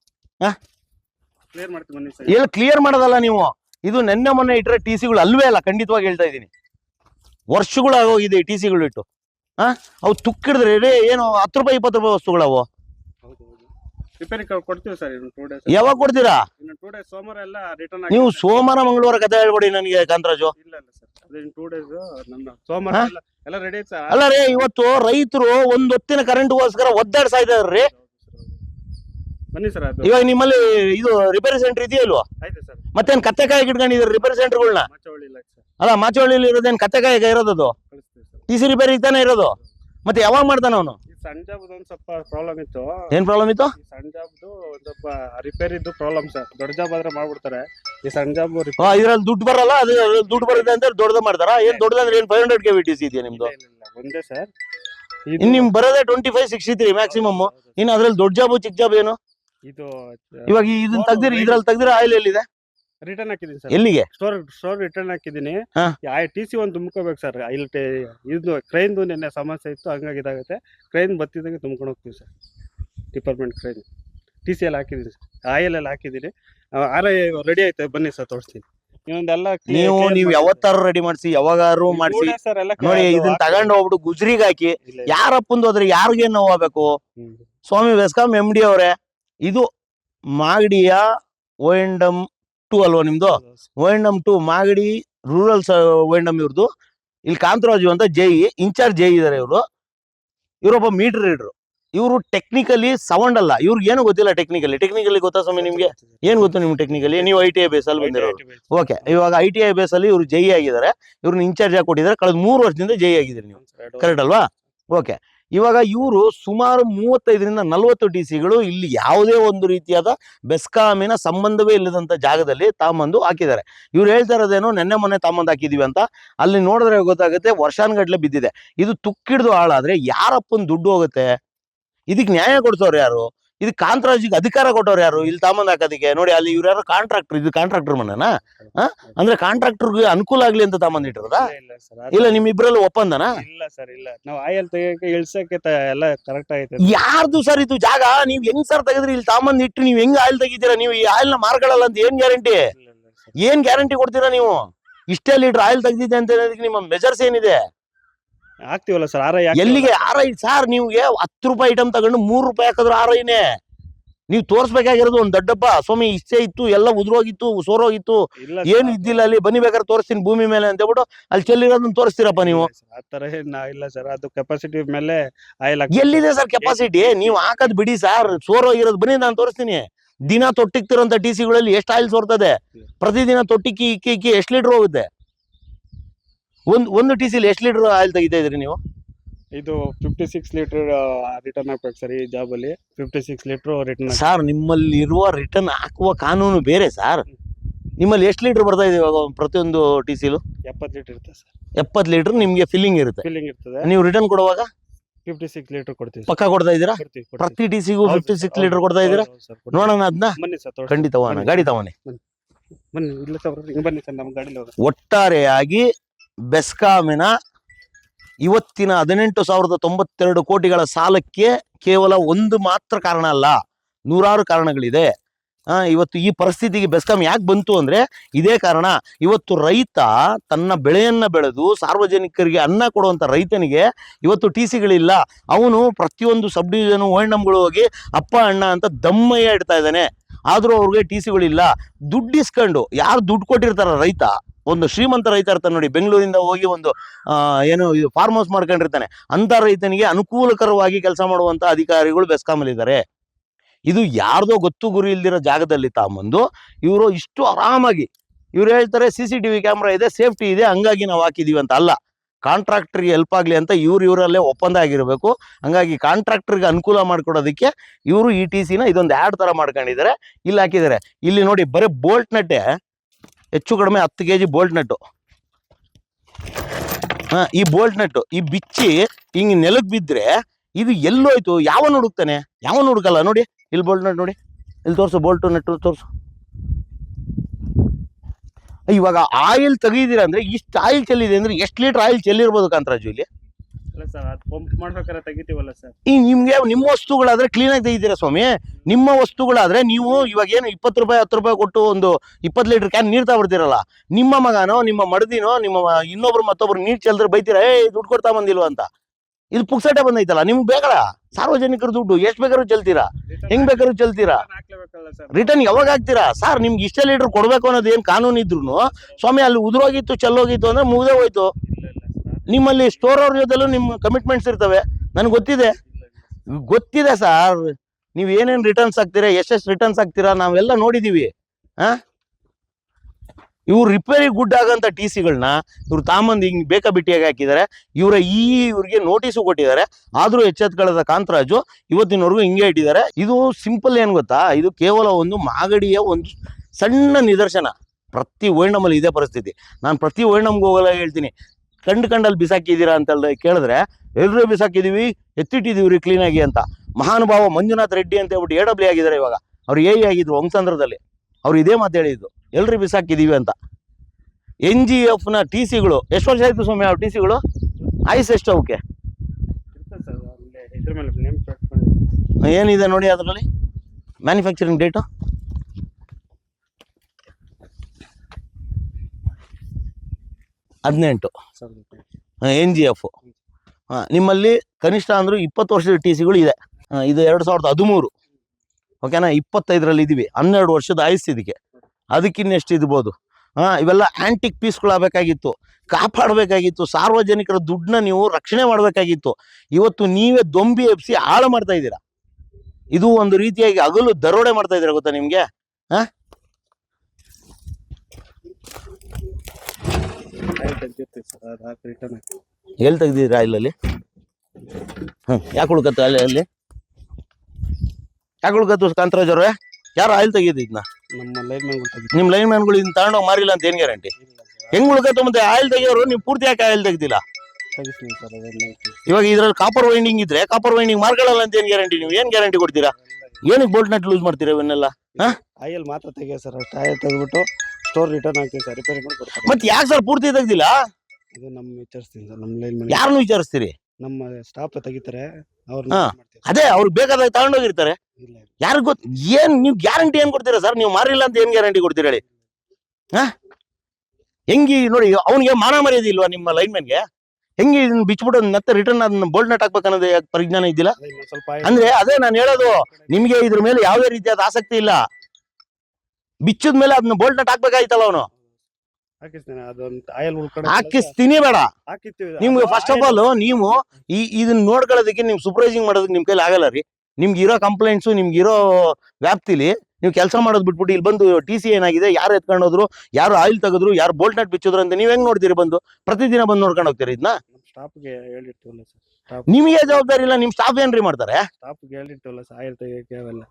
ಕ್ಲಿಯರ್ ಮಾಡ್ತೀವಿ ಎಲ್ಲ ಕ್ಲಿಯರ್ ಮಾಡೋದಲ್ಲ ನೀವು? ಇದು ನೆನ್ನೆ ಮೊನ್ನೆ ಇಟ್ಟರೆ ಟಿ ಸಿಗಳು ಅಲ್ವೇ ಅಲ್ಲ ಖಂಡಿತವಾಗಿ ಹೇಳ್ತಾ ಇದ್ದೀನಿ. ವರ್ಷಗಳಾಗೋಗಿದೆ ಟಿ ಸಿಗಳು ಇಟ್ಟು. ಹಾ? ಅವು ತುಕ್ಕಿಡಿದ್ರೆ ರೇ ಏನು ಹತ್ತು ರೂಪಾಯಿ ಇಪ್ಪತ್ತು ರೂಪಾಯಿ ವಸ್ತುಗಳವು? ರಿಪೇರಿ ಕೊಡ್ತೀವಿ ಸರ್ ಇನ್ನು ಟೂ ಡೇಸ್ ಯಾವಾಗ ಕೊಡ್ತೀರಾ? ಇನ್ನು ಟೂ ಡೇಸ್ ಸೋಮವಾರ ಎಲ್ಲ ರಿಟರ್ನ್ ನೀವು ಸೋಮವಾರ ಮಂಗಳವಾರ ಕತೆ ಹೇಳ್ಬಿಡಿ ನನಗೆ ಕಾಂತರಾಜು. ಇಲ್ಲ ಇಲ್ಲ ಸರ್ ಅದೇ ಟೂ ಡೇಸ್ ನಮ್ಮ ಸೋಮವಾರ ಹಾ? ಎಲ್ಲ ಎಲ್ಲ ರೆಡಿ ಐತೆ ಸರ್ ಅಲ್ಲ ರೀ ಇವತ್ತು ರೈತರು ಒಂದ್ ಹೊತ್ತಿನ ಕರೆಂಟ್ಗೋಸ್ಕರ ಒದ್ದಾಡ್ಸಾ ಇದಾರ್ರಿ ಬನ್ನಿ ಸರ್ ಅದು. ಇವಾಗ ನಿಮ್ಮಲ್ಲಿ ಇದು ರಿಪೇರಿ ಸೆಂಟರ್ ಇದೆಯಾ ಇಲ್ವಾ? ಆಯ್ತು ಸರ್ ಮತ್ತೇನ್ ಕತ್ತೆಕಾಯಿ ಇಟ್ಕೊಂಡಿದ್ದಾರೆ ರಿಪೇರಿ ಸೆಂಟರ್ಗಳನ್ನ ಮಚ್ಚವಳ್ಳಿ ಇಲ್ಲ ಸರ್ ಅಲ್ಲ ಮಾಚೋಳಿಲಿ ಇರೋದೇನ್ ಕತ್ತೆಕಾಯಿ ಇರೋದದು ಕಳಿಸ್ತೀವಿ ಸರ್ ಟಿ ಸಿ ರಿಪೇರಿ ತಾನೇ ಇರೋದು? ಮತ್ತೆ ಯಾವಾಗ ಮಾಡ್ತಾನ ಅವನು? ಸಣ್ಣ ಒಂದ್ ಸ್ವಲ್ಪ ಪ್ರಾಬ್ಲಮ್ ಇತ್ತು. ಏನ್ ಪ್ರಾಬ್ಲಮ್ ಇತ್ತು? ಈ ಸಣ್ಣ ಜಾಬ್ದು ಒಂದ್ ಸ್ವಲ್ಪ ರಿಪೇರಿದ್ದು ಪ್ರಾಬ್ಲಮ್ ಸರ್ ದೊಡ್ಡ ಜಾಬ್ ಆದ್ರೆ ಮಾಡ್ಬಿಡ್ತಾರೆ. ಈ ಸಣ್ಣ ಜಾಬ್ ಆ, ಇದ್ರಲ್ಲಿ ದುಡ್ಡು ಬರಲ್ಲ ಅದು ದುಡ್ಡು ಬರುತ್ತೆ ಅಂತ ದೊಡ್ಡದ ಮಾಡ್ತಾರ? ಏನ್ ದೊಡ್ಡದಂದ್ರೆ ಏನ್ five hundred K V T C ಇದೆಯಾ ನಿಮ್ದು? ಒಂದೇ ಸರ್ ಇನ್ ನಿಮ್ ಬರೋದೇ twenty five sixty three maximum ಇನ್ನು ಅದ್ರಲ್ಲಿ ದೊಡ್ಡ ಜಾಬು ಚಿಕ್ಕ ಜಾಬ್ ಏನು? ಇದು ಇವಾಗ ಇದನ್ನ ತೆಗ್ದಿರಿ ಇದ್ರಲ್ಲಿ ತೆಗ್ದಿರ ಆಯಿಲ್ ಎಲ್ಲಿದೆ? ರಿಟರ್ನ್ ಹಾಕಿದೀನಿ ಸರ್. ಎಲ್ಲಿಗೆ? ಸ್ಟೋರ್ ಸ್ಟೋರ್ ರಿಟರ್ನ್ ಹಾಕಿದೀನಿ ಹಾ. ಟಿ ಸಿ ಒಂದು ತುಂಬ್ಕೋಬೇಕು ಸರ್. ಇಲ್ಲಿ ಇದು ಕ್ರೈನ್ದು ನಿನ್ನೆ ಸಮಸ್ಯೆ ಇತ್ತು ಹಂಗಾಗಿ ಇದಾಗುತ್ತೆ. ಕ್ರೈನ್ ಬತ್ತಿದಂಗೆ ತುಂಬ್ಕೊಂಡು ಹೋಗ್ತೀವಿ sir. Department crane T C ಎಲ್ಲ ಹಾಕಿದೀನಿ ಸರ್. ಆಯಿಲ್ ಎಲ್ಲ ಹಾಕಿದೀನಿ ಆರ್ ಐ ರೆಡಿ ಆಯ್ತು. ಬನ್ನಿ ಸರ್ ತೋರಿಸ್ತೀನಿ. ಇನ್ನೊಂದೆಲ್ಲ ನೀವು ನೀವು ಯಾವತ್ತಾರು ರೆಡಿ ಮಾಡಿಸಿ. ಯಾವಾಗಾರು ಮಾಡಿಸಿ. ಎಲ್ಲ ನೋಡಿ ಇದನ್ನ ತಗೊಂಡು ಹೋಗ್ಬಿಟ್ಟು ಗುಜ್ರಿಗೆ ಹಾಕಿ. ಯಾರಪ್ಪಂದು ಹೋದ್ರೆ ಯಾರಿಗೆ ನೋವಾಗಬೇಕು ಸ್ವಾಮಿ ವೆಸ್ಕಾಂ ಎಂ ಡಿ ಅವರೇ. ಇದು ಮಾಗಡಿಯ ಓ ಟೂ ಅಲ್ವಾ ನಿಮ್ದು? ವೈಂಡಮ್ ಟು ಮಾಗಡಿ ರೂರಲ್ ವೈಂಡಮ್ ಇವ್ರದ್ದು ಇಲ್ಲಿ ಕಾಂತರಾಜು ಅಂತ ಜೈ ಇನ್ಚಾರ್ಜ್ ಜೈ ಇದಾರೆ ಇವರು. ಇವರೊಬ್ಬ ಮೀಟರ್ ರೀಡರ್. ಇವರು ಟೆಕ್ನಿಕಲಿ ಸೌಂಡ್ ಅಲ್ಲ. ಇವ್ರಿಗೆ ಏನು ಗೊತ್ತಿಲ್ಲ ಟೆಕ್ನಿಕಲಿ. ಟೆಕ್ನಿಕಲಿ ಗೊತ್ತಾ ಸ್ವಾಮಿ ನಿಮ್ಗೆ? ಏನ್ ಗೊತ್ತು ನಿಮ್ಗೆ ಟೆಕ್ನಿಕಲಿ? ನೀವು ಐ ಟಿ ಐ ಬೇಸ್ ಅಲ್ಲಿ ಬಂದಿರೋ ಓಕೆ ಇವಾಗ ಐ ಟಿ ಐ ಬೇಸ್ ಅಲ್ಲಿ ಇವರು ಜೈ ಆಗಿದ್ದಾರೆ ಇವ್ರನ್ನ ಇನ್ಚಾರ್ಜ್ ಆಗಿ ಕೊಟ್ಟಿದ್ದಾರೆ. ಕಳೆದ ಮೂರು ವರ್ಷದಿಂದ ಜೈ ಆಗಿದ್ದೀರಿ ನೀವು. ಕರೆಕ್ಟ್ ಅಲ್ವಾ? ಓಕೆ. ಇವಾಗ ಇವರು ಸುಮಾರು ಮೂವತ್ತೈದರಿಂದ ನಲವತ್ತು ಡಿ ಸಿಗಳು ಇಲ್ಲಿ ಯಾವುದೇ ಒಂದು ರೀತಿಯಾದ ಬೆಸ್ಕಾಮಿನ ಸಂಬಂಧವೇ ಇಲ್ಲದಂತ ಜಾಗದಲ್ಲಿ ತಾಂಬಂದು ಹಾಕಿದ್ದಾರೆ. ಇವ್ರು ಹೇಳ್ತಾ ಇರೋದೇನೋ, ನೆನ್ನೆ ಮೊನ್ನೆ ತಾಂಬಂದು ಹಾಕಿದೀವಿ ಅಂತ. ಅಲ್ಲಿ ನೋಡಿದ್ರೆ ಗೊತ್ತಾಗುತ್ತೆ ವರ್ಷಾನ್ಗಟ್ಲೆ ಬಿದ್ದಿದೆ. ಇದು ತುಕ್ಕಿಡ್ದು ಹಾಳಾದ್ರೆ ಯಾರಪ್ಪನ್ ದುಡ್ಡು ಹೋಗುತ್ತೆ? ಇದಕ್ಕೆ ನ್ಯಾಯ ಕೊಡ್ಸೋರು ಯಾರು? ಇದಕ್ಕೆ ಕಾಂತರಾಜಿಗೆ ಅಧಿಕಾರ ಕೊಟ್ಟವ್ರು ಯಾರು? ಇಲ್ಲಿ ತಾಮಂದ್ ಹಾಕೋದಕ್ಕೆ. ನೋಡಿ ಅಲ್ಲಿ ಇವ್ರು ಯಾರು ಕಾಂಟ್ರಾಕ್ಟರ್ ಇದು ಕಾಂಟ್ರಾಕ್ಟರ್ ಮನೆನಾ? ಅಂದ್ರೆ ಕಾಂಟ್ರಾಕ್ಟರ್ಗೆ ಅನುಕೂಲ ಆಗ್ಲಿ ಅಂತ ತಾಂಬಂದಿಟ್ಟಿರೋದಾ ಇಲ್ಲ ನಿಮ್ ಇಬ್ರಲ್ಲಿ ಒಪ್ಪಂದನ? ಇಲ್ಲ ಸರ್ ಇಲ್ಲ. ನಾವು ಆಯಲ್ ತೆಗಿಯಕ್ಕೆ ಇಳ್ಸಕ್ಕೆ ಎಲ್ಲ ಕರೆಕ್ಟ್ ಆಯ್ತು ಯಾರ್ದು ಸರ್ ಇದು ಜಾಗ? ನೀವ್ ಹೆಂಗ್ ಸರ್ ತೆಗೆದ್ರಿ? ಇಲ್ಲಿ ತಾಮಂದ್ ಇಟ್ಟು ನೀವ್ ಹೆಂಗ್ ಆಯಿಲ್ ತೆಗಿತೀರಾ? ನೀವು ಈ ಆಯಿಲ್ನ ಮಾರ್ಕೊಳ್ಳಲ್ಲ ಅಂತ ಏನ್ ಗ್ಯಾರಂಟಿ ಏನ್ ಗ್ಯಾರಂಟಿ ಕೊಡ್ತೀರಾ ನೀವು? ಇಷ್ಟೇ ಲೀಟರ್ ಆಯಿಲ್ ತೆಗ್ದಿದೆ ಅಂತ ಹೇಳೋದಕ್ಕೆ ನಿಮ್ಮ ಮೆಜರ್ಸ್ ಏನಿದೆ? ಹಾಕ್ತಿವಲ್ಲ ಸರ್ ಆರ ಎಲ್ಲಿಗೆ? ಆರ್ ಐ ಸರ್ ನಿಮ್ಗೆ ಹತ್ತು ರೂಪಾಯಿ ಐಟಮ್ ತಗೊಂಡು ಮೂರ್ ರೂಪಾಯಿ ಹಾಕಿದ್ರು ಆರ್ ಐನೇ. ನೀವು ತೋರ್ಸ್ಬೇಕಾಗಿರೋದು ಒಂದ್ ದೊಡ್ಡಪ್ಪ. ಸ್ವಾಮಿ ಇಷ್ಟೇ ಇತ್ತು ಎಲ್ಲ ಉದುರೋಗಿತ್ತು ಸೋರೋಗಿತ್ತು. ಹೋಗಿತ್ತು ಏನು ಇದ್ದಿಲ್ಲ ಅಲ್ಲಿ? ಬನ್ನಿ ಬೇಕಾದ್ರೆ ತೋರಿಸ್ತೀನಿ ಭೂಮಿ ಮೇಲೆ ಅಂತ ಹೇಳ್ಬಿಟ್ಟು ಅಲ್ಲಿ ಚೆಲ್ಲಿರೋದನ್ನ ತೋರಿಸ್ತೀರಪ್ಪ ನೀವು. ಆತರ ಇಲ್ಲ ಸರ್ ಅದು ಕೆಪಾಸಿಟಿ ಮೇಲೆ ಆಯಿಲ್ ಎಲ್ಲಿದೆ ಸರ್ ಕೆಪಾಸಿಟಿ ನೀವು ಹಾಕದ್ ಬಿಡಿ ಸರ್ ಸೋರೋಗಿರೋದು. ಬನ್ನಿ ನಾನು ತೋರಿಸ್ತೀನಿ. ದಿನ ತೊಟ್ಟಿಕ್ತಿರೋಂಥ ಟಿ ಸಿಗಳಲ್ಲಿ ಎಷ್ಟು ಆಯಿಲ್ ಸೋರ್ತದೆ? ಪ್ರತಿದಿನ ತೊಟ್ಟಿಕ್ಕಿ ಇಕ್ಕಿ ಇಕ್ಕಿ ಎಷ್ಟು ಲೀಟರ್ ಹೋಗುತ್ತೆ? ಒಂದ್ ಒಂದು ಟಿ ಸಿಲಿ ಎಷ್ಟು ಲೀಟರ್ ಆಯಿಲ್ ತೆಗಿತಾ ಇದ್ರಿ ನೀವು? ಇದು ಫಿಫ್ಟಿ ಸಿಕ್ಸ್ ಲೀಟರ್ ರಿಟರ್ನ್ ಹಾಕ್ಬೇಕು ಸರ್ ಈ ಜಾಬ್ ಅಲ್ಲಿ. Fifty six liter return sir ನಿಮ್ಮಲ್ಲಿರುವ ರಿಟರ್ನ್ ಹಾಕುವ ಕಾನೂನು ಬೇರೆ ಸರ್ ನಿಮ್ಮಲ್ಲಿ ಎಷ್ಟು ಲೀಟರ್ ಬರ್ತಾ ಇದೆ ಇವಾಗ ಪ್ರತಿಯೊಂದು ಟಿ ಸಿಲು ಎಪ್ಪತ್ತು ಲೀಟರ್ ಇರುತ್ತೆ ಸರ್. ಎಪ್ಪತ್ತು ಲೀಟರ್ ನಿಮಗೆ ಫಿಲ್ಲಿಂಗ್ ಇರುತ್ತೆ. ಫಿಲ್ಲಿಂಗ್ ಇರ್ತದೆ. ನೀವು ರಿಟರ್ನ್ ಕೊಡುವಾಗ? ಫಿಫ್ಟಿ ಸಿಕ್ಸ್ ಲೀಟರ್ ಕೊಡ್ತೀವಿ ಪಕ್ಕ ಕೊಡ್ತಾ ಇದ್ದೀರಾ? ಕೊಡ್ತೀವಿ ಕೊಡ್ತೀವಿ. ಪ್ರತಿ ಟಿ ಸಿಗೂ ಹೌದು ಫಿಫ್ಟಿ ಸಿಕ್ಸ್ ಹೌದು, ಲೀಟರ್ ಕೊಡ್ತಾ ಇದ್ದೀರಾ? ಹೌದು, ಹೌದು sir, ಕೊಡ್ತೀವಿ. ನೋಡೋಣ ಅದನ್ನ. ಬನ್ನಿ ಸರ್ ತೋರ್ಸಿ. ಖಂಡಿತ. ಗಾಡಿ ತಗೋಣ. ಬನ್ನಿ ಇಲ್ಲ ಸರ್ ಹಿಂಗ್ ಬನ್ನಿ ಸರ್ ನಮ್ಮ ಗಾಡಿಲಿ ಹೋಗೋಣ ಒಟ್ಟಾರೆಯಾಗಿ ಬೆಸ್ಕಾಮಿನ ಇವತ್ತಿನ ಹದಿನೆಂಟು ಸಾವಿರದ ತೊಂಬತ್ತೆರಡು ಕೋಟಿಗಳ ಸಾಲಕ್ಕೆ ಕೇವಲ ಒಂದು ಮಾತ್ರ ಕಾರಣ ಅಲ್ಲ, ನೂರಾರು ಕಾರಣಗಳಿದೆ. ಇವತ್ತು ಈ ಪರಿಸ್ಥಿತಿಗೆ ಬೆಸ್ಕಾಂ ಯಾಕೆ ಬಂತು ಅಂದ್ರೆ ಇದೇ ಕಾರಣ, ಇವತ್ತು ರೈತ ತನ್ನ ಬೆಳೆಯನ್ನ ಬೆಳೆದು ಸಾರ್ವಜನಿಕರಿಗೆ ಅನ್ನ ಕೊಡುವಂತ ರೈತನಿಗೆ ಇವತ್ತು ಟಿ ಸಿಗಳಿಲ್ಲ. ಅವನು ಪ್ರತಿಯೊಂದು ಸಬ್ ಡಿವಿಷನ್ ಓಎಂಗಳು ಹೋಗಿ ಅಪ್ಪ ಅಣ್ಣ ಅಂತ ದಮ್ಮಯ್ಯ ಇಡ್ತಾ ಇದ್ದಾನೆ. ಆದ್ರೂ ಅವ್ರಿಗೆ ಟಿ ಸಿಗಳಿಲ್ಲ. ದುಡ್ಡು ಇಸ್ಕೊಂಡು, ಯಾರು ದುಡ್ಡು ಕೊಟ್ಟಿರ್ತಾರ ರೈತ? ಒಂದು ಶ್ರೀಮಂತ ರೈತ ಇರ್ತಾನೆ ನೋಡಿ, ಬೆಂಗಳೂರಿಂದ ಹೋಗಿ ಒಂದು ಏನು, ಇದು ಫಾರ್ಮ್ ಹೌಸ್ ಮಾಡ್ಕೊಂಡಿರ್ತಾನೆ. ಅಂತ ರೈತನಿಗೆ ಅನುಕೂಲಕರವಾಗಿ ಕೆಲಸ ಮಾಡುವಂತ ಅಧಿಕಾರಿಗಳು ಬೆಸ್ಕಾಮಲ್ಲಿದ್ದಾರೆ. ಇದು ಯಾರ್ದೋ ಗೊತ್ತು ಗುರಿ ಇಲ್ದಿರೋ ಜಾಗದಲ್ಲಿ ತಾಂಬಂದು ಇವರು ಇಷ್ಟು ಆರಾಮಾಗಿ, ಇವ್ರು ಹೇಳ್ತಾರೆ, C C T V camera ಇದೆ, ಸೇಫ್ಟಿ ಇದೆ, ಹಂಗಾಗಿ ನಾವು ಹಾಕಿದೀವಿ ಅಂತ ಅಲ್ಲ. ಕಾಂಟ್ರಾಕ್ಟರ್ಗೆ ಹೆಲ್ಪ್ ಆಗಲಿ ಅಂತ ಇವ್ರು ಇವರಲ್ಲೇ ಒಪ್ಪಂದ ಆಗಿರಬೇಕು. ಹಂಗಾಗಿ ಕಾಂಟ್ರಾಕ್ಟ್ರಿಗೆ ಅನುಕೂಲ ಮಾಡ್ಕೊಡೋದಕ್ಕೆ ಇವರು ಇ ಟಿ ಸಿನ ಇದೊಂದು ಆ್ಯಡ್ ತರ ಮಾಡ್ಕೊಂಡಿದ್ದಾರೆ. ಇಲ್ಲಿ ಹಾಕಿದ್ದಾರೆ. ಇಲ್ಲಿ ನೋಡಿ ಬರೀ ಬೋಲ್ಟ್ ನಟ್ಟೆ ಹೆಚ್ಚು ಕಡಿಮೆ ಹತ್ತು ಕೆ ಜಿ ಬೋಲ್ಟ್ ನಟ್ಟು ಹಾ, ಈ ಬೋಲ್ಟ್ ನಟ್ಟು ಈ ಬಿಚ್ಚಿ ಹಿಂಗೆ ನೆಲಕ್ಕೆ ಬಿದ್ರೆ ಇದು ಎಲ್ಲೋಯ್ತು. ಯಾವ ಹುಡುಕ್ತಾನೆ? ಯಾವ ಹುಡುಕಲ್ಲ? ನೋಡಿ, ಇಲ್ಲಿ ಬೋಲ್ಟ್ ನಟ್ ನೋಡಿ. ಇಲ್ಲಿ ತೋರಿಸು ಬೋಲ್ಟು ನಟ್ಟು ತೋರ್ಸು. ಇವಾಗ ಆಯಿಲ್ ತೆಗೀದಿರ ಅಂದ್ರೆ ಇಷ್ಟು ಆಯಿಲ್ ಚೆಲ್ಲಿದೆ ಅಂದ್ರೆ ಎಷ್ಟು ಲೀಟರ್ ಆಯಿಲ್ ಚೆಲ್ಲಿರ್ಬೋದು ಕಾಂತರಾಜು ಇಲ್ಲಿ? ಪಂಪ್ ಮಾಡ್ಬೇಕಾದ್ರೆ ತೆಗಿತೀವಲ್ಲ ಸರ್ ಈ ನಿಮ್ಗೆ ನಿಮ್ಮ ವಸ್ತುಗಳಾದ್ರೆ ಕ್ಲೀನ್ ಆಗಿ ತೆಗಿತೀರಾ ಸ್ವಾಮಿ? ನಿಮ್ಮ ವಸ್ತುಗಳಾದ್ರೆ ನೀವು ಇವಾಗ ಏನು ಇಪ್ಪತ್ತು ರೂಪಾಯಿ ಹತ್ತು ರೂಪಾಯಿ ಕೊಟ್ಟು ಒಂದು ಇಪ್ಪತ್ತು ಲೀಟರ್ ಕ್ಯಾನ್ ನೀರ್ ತಗೊಡ್ತಿರಲ್ಲ ನಿಮ್ಮ ಮಗನೋ ನಿಮ್ಮ ಮಡದಿನೋ ನಿಮ್ಮ ಇನ್ನೊಬ್ರು ಮತ್ತೊಬ್ರು ನೀರ್ ಚೆಲ್ದ್ರೆ ಬೈತೀರ ಏ ದುಡ್ಡು ಕೊಡ್ತಾ ಬಂದಿಲ್ವ ಅಂತ. ಇದು ಪುಕ್ಸಟೆ ಬಂದೈತಲ್ಲ, ನಿಮ್ಗೆ ಬೇಕಲ್ಲ? ಸಾರ್ವಜನಿಕರ ದುಡ್ಡು, ಎಷ್ಟು ಬೇಕಾದ್ರೂ ಚೆಲ್ತೀರಾ? ಹೆಂಗ್ ಬೇಕಾದ್ರೂ ಚೆಲ್ತೀರಾ? ರಿಟರ್ನ್ ಯಾವಾಗ ಹಾಕ್ತೀರಾ? ಸರ್, ನಿಮ್ಗೆ ಇಷ್ಟೇ ಲೀಟರ್ ಕೊಡ್ಬೇಕು ಅನ್ನೋದು ಏನು ಕಾನೂನು ಇದ್ರು ಸ್ವಾಮಿ, ಅಲ್ಲಿ ಉದುರೋಗಿತ್ತು, ಚೆಲ್ಲೋಗಿತ್ತು ಅಂದ್ರೆ ಮುಗ್ದೇ ಹೋಯ್ತು. ನಿಮ್ಮಲ್ಲಿ ಸ್ಟೋರ್ ಅವ್ರ ಜೊತೆಲೂ ನಿಮ್ಮ ಕಮಿಟ್ಮೆಂಟ್ಸ್ ಇರ್ತವೆ. ನನಗೆ ಗೊತ್ತಿದೆ. ಗೊತ್ತಿದೆ ಸರ್. ನೀವು ಏನೇನು ರಿಟರ್ನ್ಸ್ ಹಾಕ್ತೀರಾ ಎಷ್ಟೆಷ್ಟು ರಿಟರ್ನ್ಸ್ ಹಾಕ್ತೀರಾ, ನಾವೆಲ್ಲ ನೋಡಿದೀವಿ. ಆ ಇವ್ರು ರಿಪೇರಿ ಗುಡ್ ಆಗಂತ ಟಿ ಸಿಗಳನ್ನ ಇವ್ರು ತಾಮಂದ್ ಹಿಂಗ್ ಬೇಕಾ ಬಿಟ್ಟಿಯಾಗಿ ಹಾಕಿದ್ದಾರೆ. ಇವರ ಈ ಇವ್ರಿಗೆ ನೋಟಿಸು ಕೊಟ್ಟಿದ್ದಾರೆ. ಆದ್ರೂ ಎಚ್ಚೆತ್ಕೊಳ್ಳದ ಕಾಂತರಾಜು ಇವತ್ತಿನವರೆಗೂ ಹಿಂಗೆ ಇಟ್ಟಿದ್ದಾರೆ. ಇದು ಸಿಂಪಲ್ ಏನ್ ಗೊತ್ತಾ? ಇದು ಕೇವಲ ಒಂದು ಮಾಗಡಿಯ ಒಂದು ಸಣ್ಣ ನಿದರ್ಶನ. ಪ್ರತಿ ವರ್ಣಮಲ್ಲಿ ಇದೇ ಪರಿಸ್ಥಿತಿ. ನಾನು ಪ್ರತಿ ವರ್ಣಮ್ಗೆ ಹೋಗಲ್ಲ ಹೇಳ್ತೀನಿ. ಕಂಡು ಕಂಡಲ್ಲಿ ಬಿಸಾಕಿದ್ದೀರಾ ಅಂತ ಕೇಳಿದ್ರೆ ಎಲ್ಲರೂ ಬಿಸಾಕಿದೀವಿ ಎತ್ತಿಟ್ಟಿದೀವಿ ರೀ ಕ್ಲೀನಾಗಿ ಅಂತ. ಮಹಾನುಭಾವ ಮಂಜುನಾಥ್ ರೆಡ್ಡಿ ಅಂತ ಹೇಳ್ಬಿಟ್ಟು ಎ ಆಗಿದ್ದಾರೆ ಇವಾಗ. ಅವ್ರು ಎ ಆಗಿದ್ರು ವಂಶಂದ್ರದಲ್ಲಿ ಅವ್ರು ಇದೇ ಮಾತು ಹೇಳಿದ್ದು. ಎಲ್ರಿ ಬಿಸಾಕಿದೀವಿ ಅಂತ. ಎನ್ ಜಿ ಎಫ್ನ ಟಿ ಸಿಗಳು, ಎಷ್ಟು ವರ್ಷ ಆಯ್ತು ಸ್ವಾಮಿ ಆ ಟಿ ಸಿಗಳು? ಆಯ್ಸ್ ಎಷ್ಟು ಅವಕ್ಕೆ ಏನಿದೆ ನೋಡಿ ಅದರಲ್ಲಿ? ಮ್ಯಾನುಫ್ಯಾಕ್ಚರಿಂಗ್ ಡೇಟು ಹದಿನೆಂಟು. N G F. ನಿಮ್ಮಲ್ಲಿ ಕನಿಷ್ಠ ಅಂದರೂ ಇಪ್ಪತ್ತು ವರ್ಷದ ಟಿ ಸಿಗಳು ಇದೆ. ಇದು ಎರಡು ಸಾವಿರದ ಹದಿಮೂರು. ಓಕೆನಾ ಇಪ್ಪತ್ತೈದರಲ್ಲಿ ಇದೀವಿ. ಹನ್ನೆರಡು ವರ್ಷದ ಆಯಸ್ ಇದಕ್ಕೆ. ಅದಕ್ಕಿನ್ನೆಷ್ಟು ಇದ್ಬೋದು? ಹಾಂ, ಇವೆಲ್ಲ ಆಂಟಿಕ್ ಪೀಸ್ಗಳಾಗಬೇಕಾಗಿತ್ತು ಕಾಪಾಡಬೇಕಾಗಿತ್ತು. ಸಾರ್ವಜನಿಕರ ದುಡ್ಡನ್ನ ನೀವು ರಕ್ಷಣೆ ಮಾಡಬೇಕಾಗಿತ್ತು. ಇವತ್ತು ನೀವೇ ದೊಂಬಿ ಎಬ್ಸಿ ಹಾಳು ಮಾಡ್ತಾ ಇದ್ದೀರಾ? ಇದು ಒಂದು ರೀತಿಯಾಗಿ ಹಗಲು ದರೋಡೆ ಮಾಡ್ತಾ ಇದ್ದೀರಾ ಗೊತ್ತಾ ನಿಮಗೆ? ಹಾಂ? ಎಲ್ಲಿ ತೆಗ್ದಿದ್ದೀರಾ ಇಲ್ಲಲ್ಲಿ? ಹ್ಮ್ ಯಾಕೆ ಉಳ್ಕತ್ತ ಅಲ್ಲಿ ಅಲ್ಲಿ? ಯಾಕೆ ಉಳ್ಕತ್ತು ಕಾಂತರಾಜ್ ಯಾರು ಆಯಿಲ್ ತೆಗಿದಿದ್ನ ನಮ್ಮ ಲೈನ್ ಮ್ಯಾನ್ಗಳು ನಿಮ್ಮ ನಿಮ್ ಲೈನ್ ಮ್ಯಾನ್ಗಳು ಇದನ್ನ ತಗೊಂಡೋಗಿ ಮಾರಿಲ್ಲ ಅಂತ ಏನ್ ಗ್ಯಾರಂಟಿ ಹೆಂಗ್ ಉಳ್ಕತ್ತ ಮತ್ತೆ ಆಯಿಲ್ ತೆಗಿಯೋರು ನೀವು ಪೂರ್ತಿ ಯಾಕೆ ಆಯಿಲ್ ತೆಗ್ದಿಲ್ಲ? ತೆಗಿಸ್ತೀನಿ ಸರ್ ಇವಾಗ ಇದ್ರಲ್ಲಿ ಕಾಪರ್ ವೈಂಡಿಂಗ್ ಇದ್ರೆ ಕಾಪರ್ ವೈಂಡಿಂಗ್ ಮಾರ್ಕೊಳ್ಳಲ್ಲ ಅಂತ ಏನು ಗ್ಯಾರಂಟಿ ನೀವು ಏನ್ ಗ್ಯಾರಂಟಿ ಕೊಡ್ತೀರಾ? ಏನಕ್ಕೆ ಬೋಲ್ಟ್ ನಟ್ ಲೂಸ್ ಮಾಡ್ತೀರಾ ಇವನ್ನೆಲ್ಲ? ಆಯಿಲ್ ಮಾತ್ರ ತೆಗಿಯೋ ಸರ್ ಅಷ್ಟು ಆಯಿಲ್ ತೆಗೆದ್ಬಿಟ್ಟು ಸ್ಟೋರ್ ರಿಟರ್ನ್ ಹಾಕಿ ಸರ್ ರಿಪೇರಿ ಮಾಡಿ ಕೊಡ್ತಾರೆ ಮತ್ತೆ ಯಾಕೆ ಸರ್ ಪೂರ್ತಿ ತೆಗ್ದಿಲ್ಲ? ಇದು ನಮ್ಮ ವಿಚಾರಿಸ್ತೀನಿ ಸರ್ ನಮ್ಮ ಲೈನ್ ಯಾರನ್ನು ವಿಚಾರಿಸ್ತೀರಿ? ನಮ್ಮ ಸ್ಟಾಫ್ ತೆಗಿತಾರೆ. ಹಾ. ಅದೇ ಅವ್ರು ಬೇಕಾದಾಗ ತಗೊಂಡೋಗಿರ್ತಾರೆ ಯಾರು ಗೊತ್ತ ಏನ್ ನೀವು ಗ್ಯಾರಂಟಿ ಏನ್ ಕೊಡ್ತೀರಾ ಸರ್? ನೀವು ಮಾರಿಲ್ಲ ಅಂತ ಏನ್ ಗ್ಯಾರಂಟಿ ಕೊಡ್ತೀರಾ ಹೇಳಿ? ಹಾ? ಹೆಂಗಿ ನೋಡಿ ಅವ್ನಿಗೆ ಮಾನ ಮರ್ಯಾದೆ ಇಲ್ವಾ ನಿಮ್ಮ ಲೈನ್ ಮ್ಯಾನ್ಗೆ ಹೆಂಗೆ ಇದನ್ನ ಬಿಚ್ಬಿಟ್ಟು ಮತ್ತೆ ರಿಟರ್ನ್ ಅದನ್ನ ಬೋಲ್ಟ್ ನಟ್ ಹಾಕ್ಬೇಕು ಅನ್ನೋದು ಯಾಕ್ ಪರಿಜ್ಞಾನ ಇದ್ದಿಲ್ಲ? ಅಂದ್ರೆ ಅದೇ ನಾನು ಹೇಳೋದು ನಿಮ್ಗೆ ಇದ್ರ ಮೇಲೆ ಯಾವುದೇ ರೀತಿಯಾದ ಆಸಕ್ತಿ ಇಲ್ಲ. ಬಿಚ್ಚದ ಮೇಲೆ ಅದನ್ನ ಬೋಲ್ಟ್ ನಟ್ ಹಾಕ್ಬೇಕಾಯ್ತಲ್ಲ ಅವನು. ಹಾಕಿಸ್ತೀನಿ ಅದೊಂದು ಆಯಿಲ್ ಉಳ್ಕೊಂಡು ಹಾಕಿಸ್ತೀನಿ ಬೇಡ. ನಿಮ್ಗೆ ಫಸ್ಟ್ ಆಫ್ ಆಲ್ ನೀವು ಈ ಇದನ್ನ ನೋಡ್ಕೊಳ್ಳೋದಕ್ಕೆ ನಿಮ್ ಸೂಪರ್ವೈಸಿಂಗ್ ಮಾಡೋದಕ್ಕೆ ನಿಮ್ ಕೈಲಿ ಆಗಲ್ಲ ರೀ. ನಿಮ್ಗೆ ಇರೋ ಕಂಪ್ಲೇಂಟ್ಸು ನಿಮ್ಗೆ ಇರೋ ವ್ಯಾಪ್ತಿಲಿ ನೀವು ಕೆಲಸ ಮಾಡೋದು ಬಿಟ್ಬಿಟ್ಟು ಇಲ್ಲಿ ಬಂದು ಟಿ ಸಿ ಏನಾಗಿದೆ ಯಾರು ಎತ್ಕೊಂಡು ಹೋದ್ರು ಯಾರು ಆಯಿಲ್ ತೆಗೆದ್ರು ಯಾರು ಬೋಲ್ಟ್ ನಟ್ ಬಿಚ್ಚಿದ್ರು ಅಂತ ನೀವ್ ಹೆಂಗ್ ನೋಡ್ತೀರಿ ಬಂದು? ಪ್ರತಿದಿನ ಬಂದು ನೋಡ್ಕೊಂಡು ಹೋಗ್ತೀರಿ ಇದನ್ನ ಸ್ಟಾಫ್ಗೆ ಹೇಳಿರ್ತೀವಲ್ಲ ಸರ್ ನಿಮಗೆ ಜವಾಬ್ದಾರಿ ಇಲ್ಲ ನಿಮ್ ಸ್ಟಾಫ್ ಏನ್ರಿ ಮಾಡ್ತಾರೆ? ಸ್ಟಾಫ್ಗೆ ಹೇಳಿರ್ತೀವಲ್ಲ ಸರ್ ಆಯಿಲ್ ತೆಗಿಯೋಕೆ ಅವೆಲ್ಲ.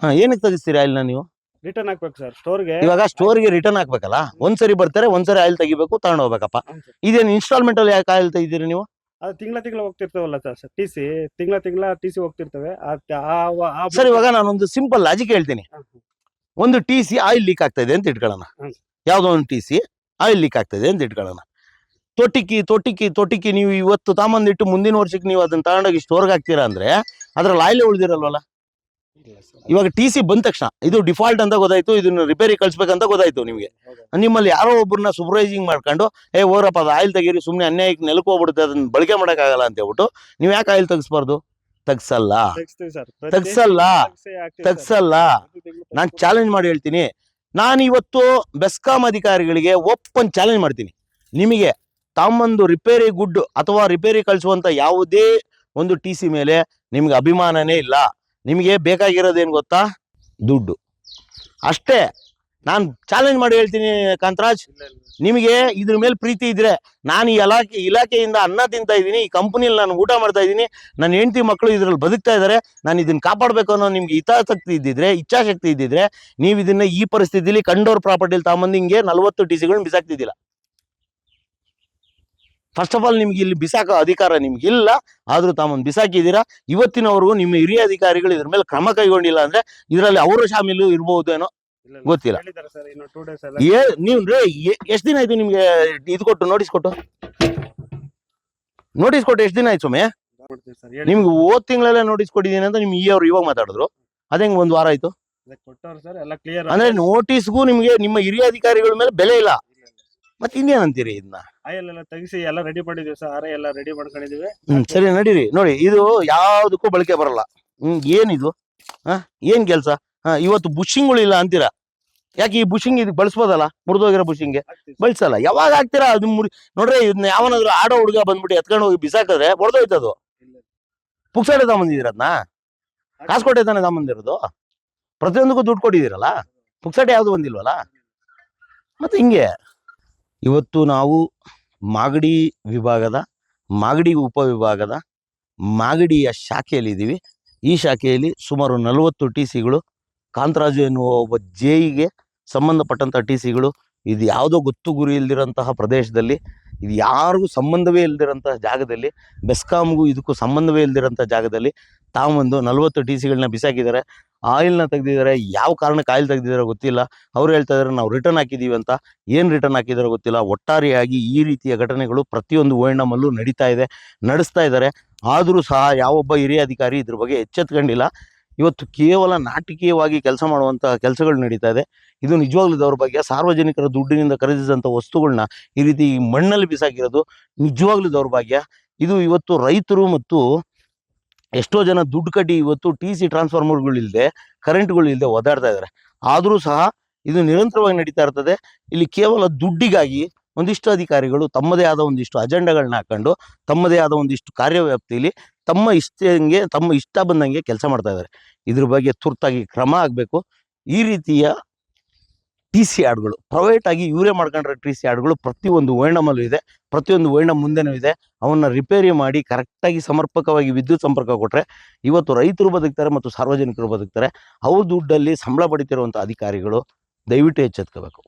ಹಾ ಏನಕ್ಕೆ ತೆಗಿಸ್ತೀರಿ ಆಯಿಲ್ನ ನೀವು? ರಿಟರ್ನ್ ಹಾಕ್ಬೇಕು ಸರ್ ಸ್ಟೋರ್ಗೆ ಇವಾಗ ಸ್ಟೋರ್ಗೆ ರಿಟರ್ನ್ ಹಾಕ್ಬೇಕಲ್ಲ? ಒಂದ್ಸರಿ ಬರ್ತಾರೆ ಒಂದ್ಸರಿ ಆಯಿಲ್ ತೆಗಿಬೇಕು ತಗೊಂಡ್ ಹೋಗ್ಬೇಕಪ್ಪ. ಹೌದು ಸರ್. ಇದೇನು ಇನ್ಸ್ಟಾಲ್ಮೆಂಟ್ ಅಲ್ಲಿ ಯಾಕೆ ಆಯಿಲ್ ತೆಗಿದಿರಿ ನೀವು? ಅದು ತಿಂಗಳ ತಿಂಗಳ ಹೋಗ್ತಿರ್ತೇವಲ್ಲ ಸರ್ ಟಿ ಸಿ ತಿಂಗಳ ತಿಂಗಳ ಟಿ ಸಿ ಹೋಗ್ತಿರ್ತವೆ. ಆ ಆ- ಆ- ಸರ್ ಇವಾಗ ನಾನೊಂದು ಸಿಂಪಲ್ ಲಾಜಿಕ್ ಹೇಳ್ತೀನಿ. ಒಂದು ಟಿ ಸಿ ಆಯಿಲ್ ಲೀಕ್ ಆಗ್ತಾ ಇದೆ ಅಂತ ಇಟ್ಕೊಳ್ಳೋಣ. ಹ್ಮ್. ಯಾವ್ದೋ ಒಂದು ಟಿ ಸಿ ಆಯಿಲ್ ಲೀಕ್ ಆಗ್ತಾ ಇದೆ ಅಂತ ಇಟ್ಕೊಳ್ಳೋಣ. ತೊಟ್ಟಿಕ್ಕಿ ತೊಟ್ಟಿಕ್ಕಿ ತೊಟ್ಟಿಕ್ಕಿ ನೀವು ಇವತ್ತು ತಾಮಂದಿಟ್ಟು ಮುಂದಿನ ವರ್ಷಕ್ಕೆ ನೀವು ಅದನ್ನ ತಗೊಂಡೋಗಿ ಸ್ಟೋರ್ಗೆ ಹಾಕ್ತೀರಾ ಅಂದ್ರೆ ಅದ್ರಲ್ಲಿ ಆಯಿಲ್ ಉಳಿದಿರಲ್ವಲ್ಲ. ಇವಾಗ ಟಿ ಸಿ ಬಂದ ತಕ್ಷಣ ಇದು ಡಿಫಾಲ್ಟ್ ಅಂತ ಗೊತ್ತಾಯ್ತು ಇದನ್ನ ರಿಪೇರಿ ಕಳ್ಸ್ಬೇಕಂತ ಗೊತ್ತಾಯ್ತು ನಿಮಗೆ. ನಿಮ್ಮಲ್ಲಿ ಯಾರೋ ಒಬ್ಬರನ್ನ ಸೂಪರ್ವೈಸಿಂಗ್ ಮಾಡ್ಕೊಂಡು ಏ ಓರಪ್ಪ ಅದು ಆಯಿಲ್ ತೆಗೀರಿ ಸುಮ್ಮನೆ ಅನ್ಯಾಯಕ್ಕೆ ನೆಲಕ್ಕೆ ಹೋಗ್ಬಿಡುತ್ತೆ ಅದನ್ನ ಬಳಕೆ ಮಾಡೋಕ್ಕಾಗಲ್ಲ ಅಂತ ಹೇಳ್ಬಿಟ್ಟು ನೀವು ಯಾಕೆ ಆಯಿಲ್ ತೆಗಿಸ್ಬಾರ್ದು? ತಗ್ಸಲ್ಲ. ತಗ್ಸಲ್ಲ. ತಗ್ಸಲ್ಲ. ನಾನು ಚಾಲೆಂಜ್ ಮಾಡಿ ಹೇಳ್ತೀನಿ. ನಾನು ಇವತ್ತು ಬೆಸ್ಕಾಂ ಅಧಿಕಾರಿಗಳಿಗೆ ಓಪನ್ ಚಾಲೆಂಜ್ ಮಾಡ್ತೀನಿ. ನಿಮಗೆ ತಮ್ಮೊಂದು ರಿಪೇರಿ ಗುಡ್ ಅಥವಾ ರಿಪೇರಿ ಕಳಿಸುವಂತ ಯಾವುದೇ ಒಂದು ಟಿ ಸಿ ಮೇಲೆ ನಿಮ್ಗೆ ಅಭಿಮಾನನೇ ಇಲ್ಲ. ನಿಮಗೆ ಬೇಕಾಗಿರೋದೇನು ಗೊತ್ತಾ? ದುಡ್ಡು. ಅಷ್ಟೇ ನಾನು ಚಾಲೆಂಜ್ ಮಾಡಿ ಹೇಳ್ತೀನಿ ಕಾಂತರಾಜ್. ನಿಮಗೆ ಇದ್ರ ಮೇಲೆ ಪ್ರೀತಿ ಇದ್ರೆ ನಾನು ಈ ಇಲಾಖೆ ಇಲಾಖೆಯಿಂದ ಅನ್ನ ತಿಂತಾ ಇದ್ದೀನಿ ಈ ಕಂಪನಿಯಲ್ಲಿ ನಾನು ಊಟ ಮಾಡ್ತಾ ಇದ್ದೀನಿ ನನ್ನ ಹೆಂಡತಿ ಮಕ್ಕಳು ಇದ್ರಲ್ಲಿ ಬದುಕ್ತಾ ಇದ್ದಾರೆ ನಾನು ಇದನ್ನು ಕಾಪಾಡಬೇಕು ಅನ್ನೋ ನಿಮ್ಗೆ ಹಿತಾಸಕ್ತಿ ಇದ್ದಿದ್ರೆ ಇಚ್ಛಾಶಕ್ತಿ ಇದ್ದಿದ್ರೆ ನೀವು ಇದನ್ನ ಈ ಪರಿಸ್ಥಿತಿಲಿ ಕಂಡೋರ್ ಪ್ರಾಪರ್ಟಿಲಿ ತಗೊಂಬಂದು ಹಿಂಗೆ ನಲ್ವತ್ತು ಟಿ ಸಿಗಳನ್ನ ಬಿಸಾಕ್ತಿದ್ದಿಲ್ಲ ಫಸ್ಟ್ ಆಫ್ ಆಲ್ ನಿಮ್ಗೆ ಇಲ್ಲಿ ಬಿಸಾಕೋ ಅಧಿಕಾರ ನಿಮ್ಗೆ ಇಲ್ಲ ಆದ್ರೂ ತಾಮೊಂದು ಬಿಸಾಕಿದ್ದೀರಾ? ಇವತ್ತಿನವರೆಗೂ ನಿಮ್ಮ ಹಿರಿಯ ಅಧಿಕಾರಿಗಳು ಇದ್ರ ಮೇಲೆ ಕ್ರಮ ಕೈಗೊಂಡಿಲ್ಲ ಅಂದ್ರೆ ಇದರಲ್ಲಿ ಅವರ ಶಾಮೀಲು ಇರ್ಬಹುದೇನೋ ಗೊತ್ತಿಲ್ಲ. ನೀವು ಎಷ್ಟು ದಿನ ಆಯ್ತು ನಿಮ್ಗೆ ಇದು ಕೊಟ್ಟು ನೋಟಿಸ್ ಕೊಟ್ಟು? ನೋಟಿಸ್ ಕೊಟ್ಟು ಎಷ್ಟು ದಿನ ಆಯ್ತು ಸೊಮ್ಮೆ ನಿಮ್ಗೆ ಹೋದ್ ತಿಂಗಳಲ್ಲೇ ನೋಟಿಸ್ ಕೊಟ್ಟಿದ್ದೀನಿ ಅಂತ ನಿಮ್ ಈ ಅವ್ರು ಇವಾಗ ಮಾತಾಡಿದ್ರು. ಅದೇಂಗ್ ಒಂದ್ ವಾರ ಆಯ್ತು? ಅಂದ್ರೆ ನೋಟಿಸ್ಗೂ ನಿಮ್ಗೆ ನಿಮ್ಮ ಹಿರಿಯ ಅಧಿಕಾರಿಗಳ ಮೇಲೆ ಬೆಲೆ ಇಲ್ಲ. ಮತ್ತೆ ಇನ್ನೇನಂತೀರಿ ಇದನ್ನ ಆಯಿಲ್ ಎಲ್ಲ ತೆಗಿಸಿ ಎಲ್ಲ ರೆಡಿ ಮಾಡಿದೀವಿ ಸರ್ ಎಲ್ಲ ರೆಡಿ ಮಾಡ್ಕೊಂಡಿದೀವಿ. ಹ್ಮ್ ಸರಿ ನಡೀರಿ. ನೋಡಿ ಇದು ಯಾವ್ದಕ್ಕೂ ಬಳಕೆ ಬರಲ್ಲ. ಹ್ಮ್ ಏನಿದು? ಹಾ ಏನ್ ಕೆಲ್ಸ? ಹಾ ಇವತ್ತು ಬುಷಿಂಗ್ಗಳು ಇಲ್ಲ ಅಂತೀರಾ? ಯಾಕೆ ಈ ಬುಷಿಂಗ್ ಇದಕ್ಕೆ ಬಳಸ್ಬೋದಲ್ಲ? ಮುರಿದೋಗಿರೋ ಬುಷಿಂಗ್ಗೆ ಹಾಕ್ತೀವಿ ಬಳಸಲ್ಲ. ಯಾವಾಗ ಹಾಕ್ತೀರಾ? ಅದು ಮುರಿ ನೋಡ್ರಿ ಇದನ್ನ ಯಾವನಾದ್ರು ಆಡೋ ಹುಡುಗ ಬಂದ್ಬಿಟ್ಟು ಎತ್ಕೊಂಡು ಹೋಗಿ ಬಿಸಾಕಿದ್ರೆ ಹೊಡೆದೋಯ್ತು ಅದು. ಪುಕ್ಸಾಡೆ ತಗೊಂಬಂದಿದ್ದೀರ ಅದನ್ನ ಕಾಸು ಕೊಟ್ಟೆ ತಾನೇ ತಗೊಂಬಂದಿರೋದು? ಪ್ರತಿಯೊಂದಕ್ಕೂ ದುಡ್ಡು ಕೊಟ್ಟಿದ್ದೀರಲ್ಲ? ಪುಕ್ಸಾಟೆ ಯಾವುದು ಬಂದಿಲ್ವಲ್ಲ? ಮತ್ತೆ ಹಿಂಗೆ. ಇವತ್ತು ನಾವು ಮಾಗಡಿ ವಿಭಾಗದ, ಮಾಗಡಿ ಉಪವಿಭಾಗದ ಮಾಗಡಿಯ ಶಾಖೆಯಲ್ಲಿ ಇದ್ದೀವಿ ಈ ಶಾಖೆಯಲ್ಲಿ ಸುಮಾರು ನಲವತ್ತು ಟಿ ಸಿಗಳು ಕಾಂತರಾಜು ಎನ್ನುವ ಒಬ್ಬ ಜೇಯಿಗೆ ಸಂಬಂಧಪಟ್ಟಂತ ಟಿ ಸಿಗಳು ಇದು ಯಾವುದೋ ಗೊತ್ತು ಗುರಿ ಇಲ್ದಿರೋಂತಹ ಪ್ರದೇಶದಲ್ಲಿ ಇದು ಯಾರಿಗೂ ಸಂಬಂಧವೇ ಇಲ್ದಿರೋಂಥ ಜಾಗದಲ್ಲಿ ಬೆಸ್ಕಾಮ್ಗೂ ಇದಕ್ಕೂ ಸಂಬಂಧವೇ ಇಲ್ದಿರೋಂಥ ಜಾಗದಲ್ಲಿ ತಾವೊಂದು ನಲವತ್ತು ಟಿ ಸಿಗಳನ್ನ ಬಿಸಾಕಿದ್ದಾರೆ. ಆಯಿಲ್ನ ತೆಗೆದಿದ್ದಾರೆ. ಯಾವ ಕಾರಣಕ್ಕೆ ಆಯಿಲ್ ತೆಗ್ದಿದಾರೋ ಗೊತ್ತಿಲ್ಲ. ಅವ್ರು ಹೇಳ್ತಾ ಇದ್ದಾರೆ, ನಾವು ರಿಟರ್ನ್ ಹಾಕಿದ್ದೀವಿ ಅಂತ. ಏನು ರಿಟರ್ನ್ ಹಾಕಿದಾರೋ ಗೊತ್ತಿಲ್ಲ. ಒಟ್ಟಾರೆಯಾಗಿ ಈ ರೀತಿಯ ಘಟನೆಗಳು ಪ್ರತಿಯೊಂದು ಓಎಂಡಮಲ್ಲೂ ನಡೀತಾ ಇದೆ, ನಡೆಸ್ತಾ ಇದ್ದಾರೆ. ಆದರೂ ಸಹ ಯಾವೊಬ್ಬ ಹಿರಿಯ ಅಧಿಕಾರಿ ಇದ್ರ ಬಗ್ಗೆ ಎಚ್ಚೆತ್ಕೊಂಡಿಲ್ಲ. ಇವತ್ತು ಕೇವಲ ನಾಟಕೀಯವಾಗಿ ಕೆಲಸ ಮಾಡುವಂತಹ ಕೆಲಸಗಳು ನಡೀತಾ ಇದೆ. ಇದು ನಿಜವಾಗ್ಲೂ ದೌರ್ಭಾಗ್ಯ ಸಾರ್ವಜನಿಕರ ದುಡ್ಡಿನಿಂದ ಖರೀದಿಸಿದಂಥ ವಸ್ತುಗಳನ್ನ ಈ ರೀತಿ ಮಣ್ಣಲ್ಲಿ ಬಿಸಾಕಿರೋದು ನಿಜವಾಗ್ಲೂ ದೌರ್ಭಾಗ್ಯ ಇದು ಇವತ್ತು ರೈತರು ಮತ್ತು ಎಷ್ಟೋ ಜನ ದುಡ್ಡು ಕಟ್ಟಿ ಇವತ್ತು ಟಿ ಸಿ ಟ್ರಾನ್ಸ್ಫಾರ್ಮರ್ಗಳಿಲ್ಲದೆ ಕರೆಂಟ್ಗಳಿಲ್ಲದೆ ಓದಾಡ್ತಾ ಇದ್ದಾರೆ. ಆದರೂ ಸಹ ಇದು ನಿರಂತರವಾಗಿ ನಡೀತಾ ಇರ್ತದೆ. ಇಲ್ಲಿ ಕೇವಲ ದುಡ್ಡಿಗಾಗಿ ಒಂದಿಷ್ಟು ಅಧಿಕಾರಿಗಳು ತಮ್ಮದೇ ಆದ ಒಂದಿಷ್ಟು ಅಜೆಂಡಾಗಳನ್ನ ಹಾಕೊಂಡು, ತಮ್ಮದೇ ಆದ ಒಂದಿಷ್ಟು ಕಾರ್ಯವ್ಯಾಪ್ತಿಯಲ್ಲಿ ತಮ್ಮ ಇಷ್ಟಂಗೆ, ತಮ್ಮ ಇಷ್ಟ ಬಂದಂಗೆ ಕೆಲಸ ಮಾಡ್ತಾ ಇದ್ದಾರೆ ಇದ್ರ ಬಗ್ಗೆ ತುರ್ತಾಗಿ ಕ್ರಮ ಆಗಬೇಕು. ಈ ರೀತಿಯ ಟಿ ಸಿ ಆಡ್ಗಳು ಪ್ರೈವೇಟ್ ಆಗಿ ಇವರೇ ಮಾಡ್ಕೊಂಡ್ರೆ ಟಿ ಸಿ ಆಡ್ಗಳು ಪ್ರತಿಯೊಂದು ವರ್ಣಮಲ್ಲೂ ಇದೆ, ಪ್ರತಿಯೊಂದು ವರ್ಣ ಮುಂದೆನೂ ಇದೆ. ಅವನ್ನ ರಿಪೇರಿ ಮಾಡಿ ಕರೆಕ್ಟಾಗಿ ಸಮರ್ಪಕವಾಗಿ ವಿದ್ಯುತ್ ಸಂಪರ್ಕ ಕೊಟ್ಟರೆ ಇವತ್ತು ರೈತರು ಬದುಕ್ತಾರೆ ಮತ್ತು ಸಾರ್ವಜನಿಕರು ಬದುಕ್ತಾರೆ. ಅವ್ರ ದುಡ್ಡಲ್ಲಿ ಸಂಬಳ ಪಡಿತಿರುವಂಥ ಅಧಿಕಾರಿಗಳು ದಯವಿಟ್ಟು ಎಚ್ಚೆತ್ಕೋಬೇಕು.